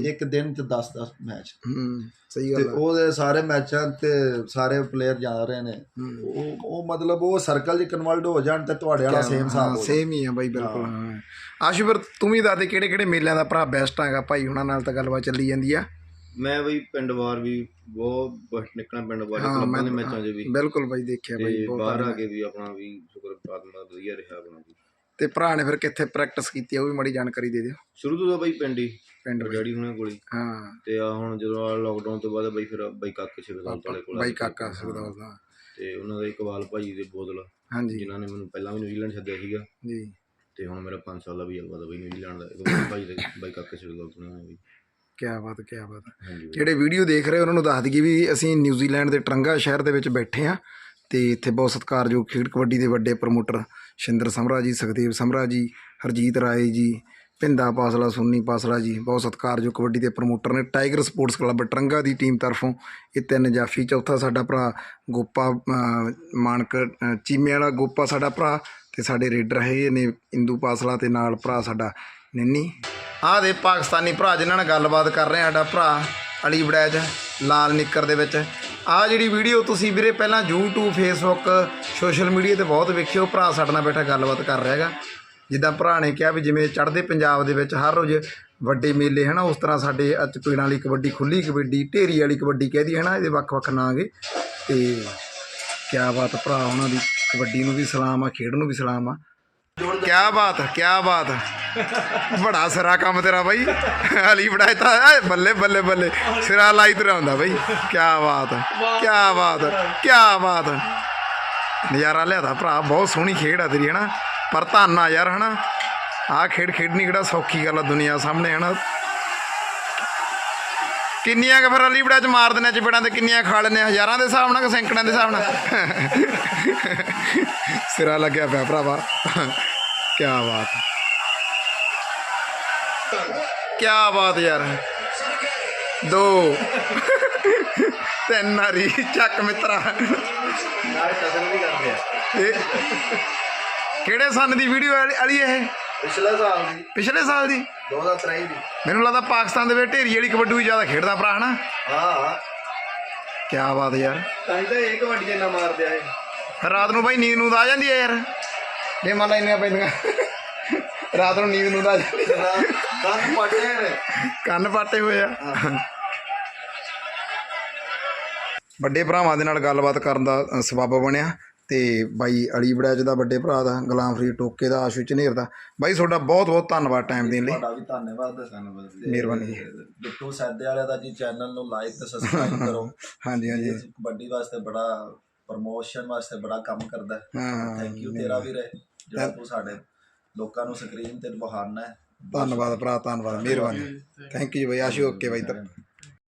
Speaker 2: ਇੱਕ ਦਿਨ 'ਚ 10 10 ਮੈਚ।
Speaker 1: ਹੂੰ। ਸਹੀ
Speaker 2: ਤੇ
Speaker 1: ਗੱਲ ਆ।
Speaker 2: ਉਹਦੇ ਸਾਰੇ ਮੈਚਾਂ ਤੇ ਸਾਰੇ ਪਲੇਅਰ ਜਾ ਰਹੇ ਨੇ। ਉਹ ਉਹ ਮਤਲਬ ਉਹ ਸਰਕਲ 'ਚ ਕਨਵਰਟ ਹੋ ਜਾਣ ਤੇ ਤੁਹਾਡੇ ਵਾਲਾ ਸੇਮ ਹਿਸਾਬ ਹੋ
Speaker 1: ਸੇਮ ਹੀ ਆ ਬਾਈ ਬਿਲਕੁਲ ਹਾਂ। ਆਸ਼ੂ ਫਿਰ ਤੂੰ ਵੀ ਦੱਸ ਦੇ ਕਿਹੜੇ ਕਿਹੜੇ ਮੇਲਿਆਂ ਦਾ ਭਰਾ ਬੈਸਟ ਹੈਗਾ ਭਾਈ? ਹੁਣਾਂ ਨਾਲ ਤਾਂ ਗੱਲਬਾਤ ਚੱਲੀ ਜਾਂਦੀ ਆ।
Speaker 4: ਮੈਂ ਬਈ ਪਿੰਡ ਵਾਰ ਵੀ ਬਹੁਤ ਬਸ ਨਿਕਲਣਾ ਪਿੰਡ ਵਾਰ ਕਲੱਬਾਂ ਦੇ ਮੈਚਾਂ 'ਚ ਵੀ।
Speaker 1: ਬਿਲਕੁਲ ਬਾਈ ਦੇਖਿਆ ਬਾਈ
Speaker 4: ਤੇ
Speaker 1: ਬਹੁਤ
Speaker 4: ਬਾਹਰ ਆ ਕੇ ਵੀ ਆਪਣਾ ਵੀ ਸ਼ੁਕਰ ਦਾ ਵਧੀਆ ਰਿਹਾ ਆਪਣਾ ਜੀ
Speaker 1: ਤੇ ਭਰਾ ਨੇ ਫਿਰ ਕਿੱਥੇ ਪ੍ਰੈਕਟਿਸ ਕੀਤੀ ਉਹ ਵੀ ਮਾੜੀ ਜਾਣਕਾਰੀ ਦੇ ਦਿਓ।
Speaker 4: ਸ਼ੁਰੂ ਤੋਂ ਤਾਂ ਬਈ ਪਿੰਡ ਹੀ।
Speaker 1: ਪਿੰਡ ਵਿੱਚ।
Speaker 4: ਡੈਡੀ ਹੁਣੇ ਕੋਲ। ਹੀ। ਤੇ ਆ ਹੁਣ ਜਦੋਂ ਆ ਲੋਕਡਾਊਨ ਤੋਂ ਬਾਅਦ ਬਈ ਫਿਰ ਬਈ ਕਾਕੇ ਸ਼ਿਵਦਾਲ ਵਾਲੇ ਕੋਲ ਆ
Speaker 1: ਬਾਈ
Speaker 4: ਗਏ।
Speaker 1: ਕਾਕਾ ਸਰਦਾਰ ਦਾ
Speaker 4: ਤੇ ਉਹਨਾਂ ਦਾ ਇਕਬਾਲ ਭਾਜੀ ਦੇ ਬੋਦਲ
Speaker 1: ਹਾਂਜੀ।
Speaker 4: ਜਿਨ੍ਹਾਂ ਨੇ ਮੈਨੂੰ ਪਹਿਲਾਂ ਵੀ ਨਿਊਜ਼ੀਲੈਂਡ ਛੱਡਿਆ ਸੀਗਾ।
Speaker 1: ਜੀ।
Speaker 4: ਤੇ ਹੁਣ ਮੇਰਾ 5 ਸਾਲ ਦਾ ਵੀ ਅਲਵਾ ਦਾ ਬਈ ਨਿਊਜ਼ੀਲੈਂਡ ਦਾ। ਇਕਬਾਲ ਭਾਜੀ ਦੇ ਬਾਈ ਕਾਕੇ ਸ਼ਿਵਦਾਲ ਤੋਂ ਨੇ ਵੀ
Speaker 1: ਕੀ ਬਾਤ ਕੀ ਬਾਤ।
Speaker 4: ਹਾਂਜੀ ਬਈ।
Speaker 1: ਜਿਹੜੇ ਵੀਡੀਓ ਦੇਖ ਰਹੇ ਉਹਨਾਂ ਨੂੰ ਦੱਸ ਦਈਏ ਵੀ ਅਸੀਂ ਨਿਊਜ਼ੀਲੈਂਡ ਦੇ ਟਰੰਗਾ ਸ਼ਹਿਰ ਦੇ ਵਿੱਚ ਬੈਠੇ ਆ ਤੇ ਇੱਥੇ ਬਹੁਤ ਸਤਿਕਾਰਯੋਗ ਖੇਡ ਕਬੱਡੀ ਦੇ ਵੱਡੇ ਪ੍ਰਮੋਟਰ ਸ਼ਿੰਦਰ ਸਮਰਾ ਜੀ ਸੁਖਦੇਵ ਸਮਰਾ ਜੀ ਹਰਜੀਤ ਰਾਏ ਜੀ ਭਿੰਦਾ ਪਾਸਲਾ ਸੁੰਨੀ ਪਾਸਲਾ ਜੀ ਬਹੁਤ ਸਤਿਕਾਰਯੋਗ ਕਬੱਡੀ ਦੇ ਪ੍ਰਮੋਟਰ ਨੇ ਟਾਈਗਰ ਸਪੋਰਟਸ ਕਲੱਬ ਟਰੰਗਾ ਦੀ ਟੀਮ ਤਰਫੋਂ ਇਹ ਤਿੰਨ ਜਾਫੀ ਚੌਥਾ ਸਾਡਾ ਭਰਾ ਗੋਪਾ ਅਹ, ਮਾਨਕ ਚੀਮੇ ਵਾਲਾ ਗੋਪਾ ਸਾਡਾ ਭਰਾ ਤੇ ਸਾਡੇ ਰੇਡਰ ਹੈਗੇ ਨੇ ਇੰਦੂ ਪਾਸਲਾ ਤੇ ਨਾਲ ਭਰਾ ਸਾਡਾ ਨਿੰਨੀ। ਆਹ ਦੇ ਪਾਕਿਸਤਾਨੀ ਭਰਾ ਜਿਨ੍ਹਾਂ ਨਾਲ ਗੱਲਬਾਤ ਕਰ ਰਹੇ ਸਾਡਾ ਭਰਾ ਅਲੀ ਬੜੈਚ ਲਾਲ ਨਿੱਕਰ ਦੇ ਵਿੱਚ। ਆਹ ਜਿਹੜੀ ਵੀਡੀਓ ਤੁਸੀਂ ਵੀਰੇ ਪਹਿਲਾਂ YouTube Facebook ਸੋਸ਼ਲ ਮੀਡੀਆ ਤੇ ਬਹੁਤ ਵੇਖਿਓ ਭਰਾ ਸਾਡੇ ਨਾਲ ਬੈਠਾ ਗੱਲਬਾਤ ਕਰ ਰਿਹਾ ਹੈਗਾ। ਜਿੱਦਾਂ ਭਰਾ ਨੇ ਕਿਹਾ ਵੀ ਜਿਵੇਂ ਚੜ੍ਹਦੇ ਪੰਜਾਬ ਦੇ ਵਿੱਚ ਹਰ ਰੋਜ਼ ਵੱਡੇ ਮੇਲੇ, ਹਨਾ, ਉਸ ਤਰ੍ਹਾਂ ਸਾਡੇ ਅੱਜ ਪੀੜਾਂ ਵਾਲੀ ਕਬੱਡੀ, ਖੁੱਲੀ ਕਬੱਡੀ, ਢੇਰੀ ਵਾਲੀ ਕਬੱਡੀ ਕਹਦੀ ਹਨਾ, ਇਹਦੇ ਵੱਖ-ਵੱਖ ਨਾਂ ਗੇ। ਤੇ ਕਿਆ ਬਾਤ ਭਰਾ ਉਹਨਾਂ ਦੀ, ਕਬੱਡੀ ਨੂੰ ਵੀ ਸਲਾਮ ਆ, ਖੇਡ ਨੂੰ ਵੀ ਸਲਾਮ ਆ। ਕਿਆ ਬਾਤ ਕਿਆ ਬਾਤ। ਬੜਾ ਸਿਰਾ ਕੰਮ ਤੇਰਾ ਬਾਈ। ਹਲੀ ਬੜਾ ਤਾਂ ਐ ਬੱਲੇ ਬੱਲੇ ਬੱਲੇ। ਸਿਰਾ ਲਾਈ ਤੇਰਾ ਹੁੰਦਾ ਬਾਈ। ਕਿਆ ਬਾਤ ਕਿਆ ਬਾਤ ਕਿਆ ਬਾਤ। ਨਜ਼ਾਰਾ ਲਿਆਦਾ ਭਰਾ, ਬਹੁਤ ਸੋਹਣੀ ਖੇਡ ਆ ਤੇਰੀ, ਹਨਾ। ਪਰ ਧੰਨ ਆ ਯਾਰ ਹਨਾ? ਆਹ ਖੇਡ ਖੇਡਣੀ ਕਿਹੜਾ ਸੌਖੀ ਗੱਲ ਆ ਦੁਨੀਆ ਸਾਹਮਣੇ ਹਨਾ? ਕਿੰਨੀਆਂ ਕੁ ਫਿਰ ਅਲੀ ਬੜਾ ਚ ਮਾਰ ਦਿੰਦੇ ਚਪੜਾਂ ਤੇ ਕਿੰਨੀਆਂ ਖਾ ਲੈਂਦੇ ਆ? ਹਜ਼ਾਰਾਂ ਦੇ ਹਿਸਾਬ ਨਾਲ ਕਿ ਸੈਂਕੜਾਂ ਦੇ ਹਿਸਾਬ ਨਾਲ? ਸਿਰਾ ਲੱਗਿਆ ਪਿਆ ਭਰਾਵਾ। ਕੀ ਬਾਤ। ਕੀ ਬਾਤ ਯਾਰ। ਦੋ। ਤਿੰਨ ਨਾਰੀ ਚੱਕ ਮਿੱਤਰਾ।
Speaker 4: ਨਾਲ ਕਸਰ ਵੀ ਕਰਦੇ ਆ।
Speaker 1: ਕਿਹੜੇ ਸੰਨ ਦੀ ਵੀਡੀਓ ਵਾਲੀ ਇਹ?
Speaker 2: ਪਿਛਲੇ ਸਾਲ ਦੀ।
Speaker 1: ਪਿਛਲੇ ਸਾਲ ਦੀ?
Speaker 2: 2023 ਦੀ।
Speaker 1: ਮੈਨੂੰ ਲੱਗਦਾ ਪਾਕਿਸਤਾਨ ਦੇ ਵਿੱਚ ਢੇਰੀ ਵਾਲੀ ਕਬੱਡੀ ਵੀ ਜ਼ਿਆਦਾ ਖੇਡਦਾ ਭਰਾ ਹਨਾ?
Speaker 2: ਹਾਂ।
Speaker 1: ਕੀ ਬਾਤ ਯਾਰ।
Speaker 4: ਤਾਂ ਹੀ ਤਾਂ ਇਹ ਕਬੱਡੀ ਆ ਇਹ।
Speaker 1: ਰਾਤ ਨੂੰ ਬਾਈ ਨੀਂਦ ਨੂੰ ਆ ਜਾਂਦੀ ਹੈ ਯਾਰ। ਜੇ ਮੰਨ ਲਾ ਇੰਨੀਆਂ ਪੈਂਦੀਆਂ। ਰਾਤ ਨੂੰ ਨੀਂਦ ਨੂੰ ਆ ਜਾਂਦੀ।
Speaker 2: ਕੰਨ ਪਾਟੇ ਨੇ।
Speaker 1: ਕੰਨ ਪਾਟੇ ਹੋਏ ਆ। ਵੱਡੇ ਭਰਾਵਾਂ ਦੇ ਨਾਲ ਗੱਲਬਾਤ ਕਰਨ ਦਾ ਸਬੱਬ ਬਣਿਆ। ਤੇ ਬਾਈ ਅਲੀ ਬੜਾਜ ਦਾ ਵੱਡੇ ਭਰਾ ਦਾ ਗੁਲਾਮ ਫਰੀਦ ਟੋਕੇ ਦਾ ਆਸ਼ੂ ਝਨੇਰ ਦਾ। ਬਾਈ ਤੁਹਾਡਾ ਬਹੁਤ ਬਹੁਤ ਧੰਨਵਾਦ ਟਾਈਮ ਦੇਣ ਲਈ।
Speaker 2: ਤੁਹਾਡਾ ਵੀ ਧੰਨਵਾਦ ਧੰਨਵਾਦ
Speaker 1: ਮਿਹਰਬਾਨੀ ਜੀ।
Speaker 2: ਬਿੱਟੂ ਸੈਦੇ ਵਾਲਿਆਂ ਦਾ ਜੀ ਚੈਨਲ ਨੂੰ ਲਾਈਕ ਤੇ ਸਬਸਕ੍ਰਾਈਬ ਕਰੋ।
Speaker 1: ਹਾਂਜੀ ਹਾਂਜੀ।
Speaker 2: ਇਹ ਕਬੱਡੀ ਵਾਸਤੇ ਬੜਾ ਪ੍ਰਮੋਸ਼ਨ ਵਾਸਤੇ ਬੜਾ ਕੰਮ ਕਰਦਾ ਹੈ।
Speaker 1: ਹਾਂ ਹਾਂ
Speaker 2: ਥੈਂਕ ਯੂ ਤੇਰਾ ਵੀ ਰਹੇ। ਜਿਹੜਾ ਤੂੰ ਸਾਡੇ ਲੋਕਾਂ ਨੂੰ ਸਕਰੀਨ ਤੇ ਬਹਾਨਾ ਹੈ।
Speaker 1: ਧੰਨਵਾਦ ਭਰਾ ਧੰਨਵਾਦ। ਮਿਹਰਬਾਨੀ। Thank you by. Ashu okay bye.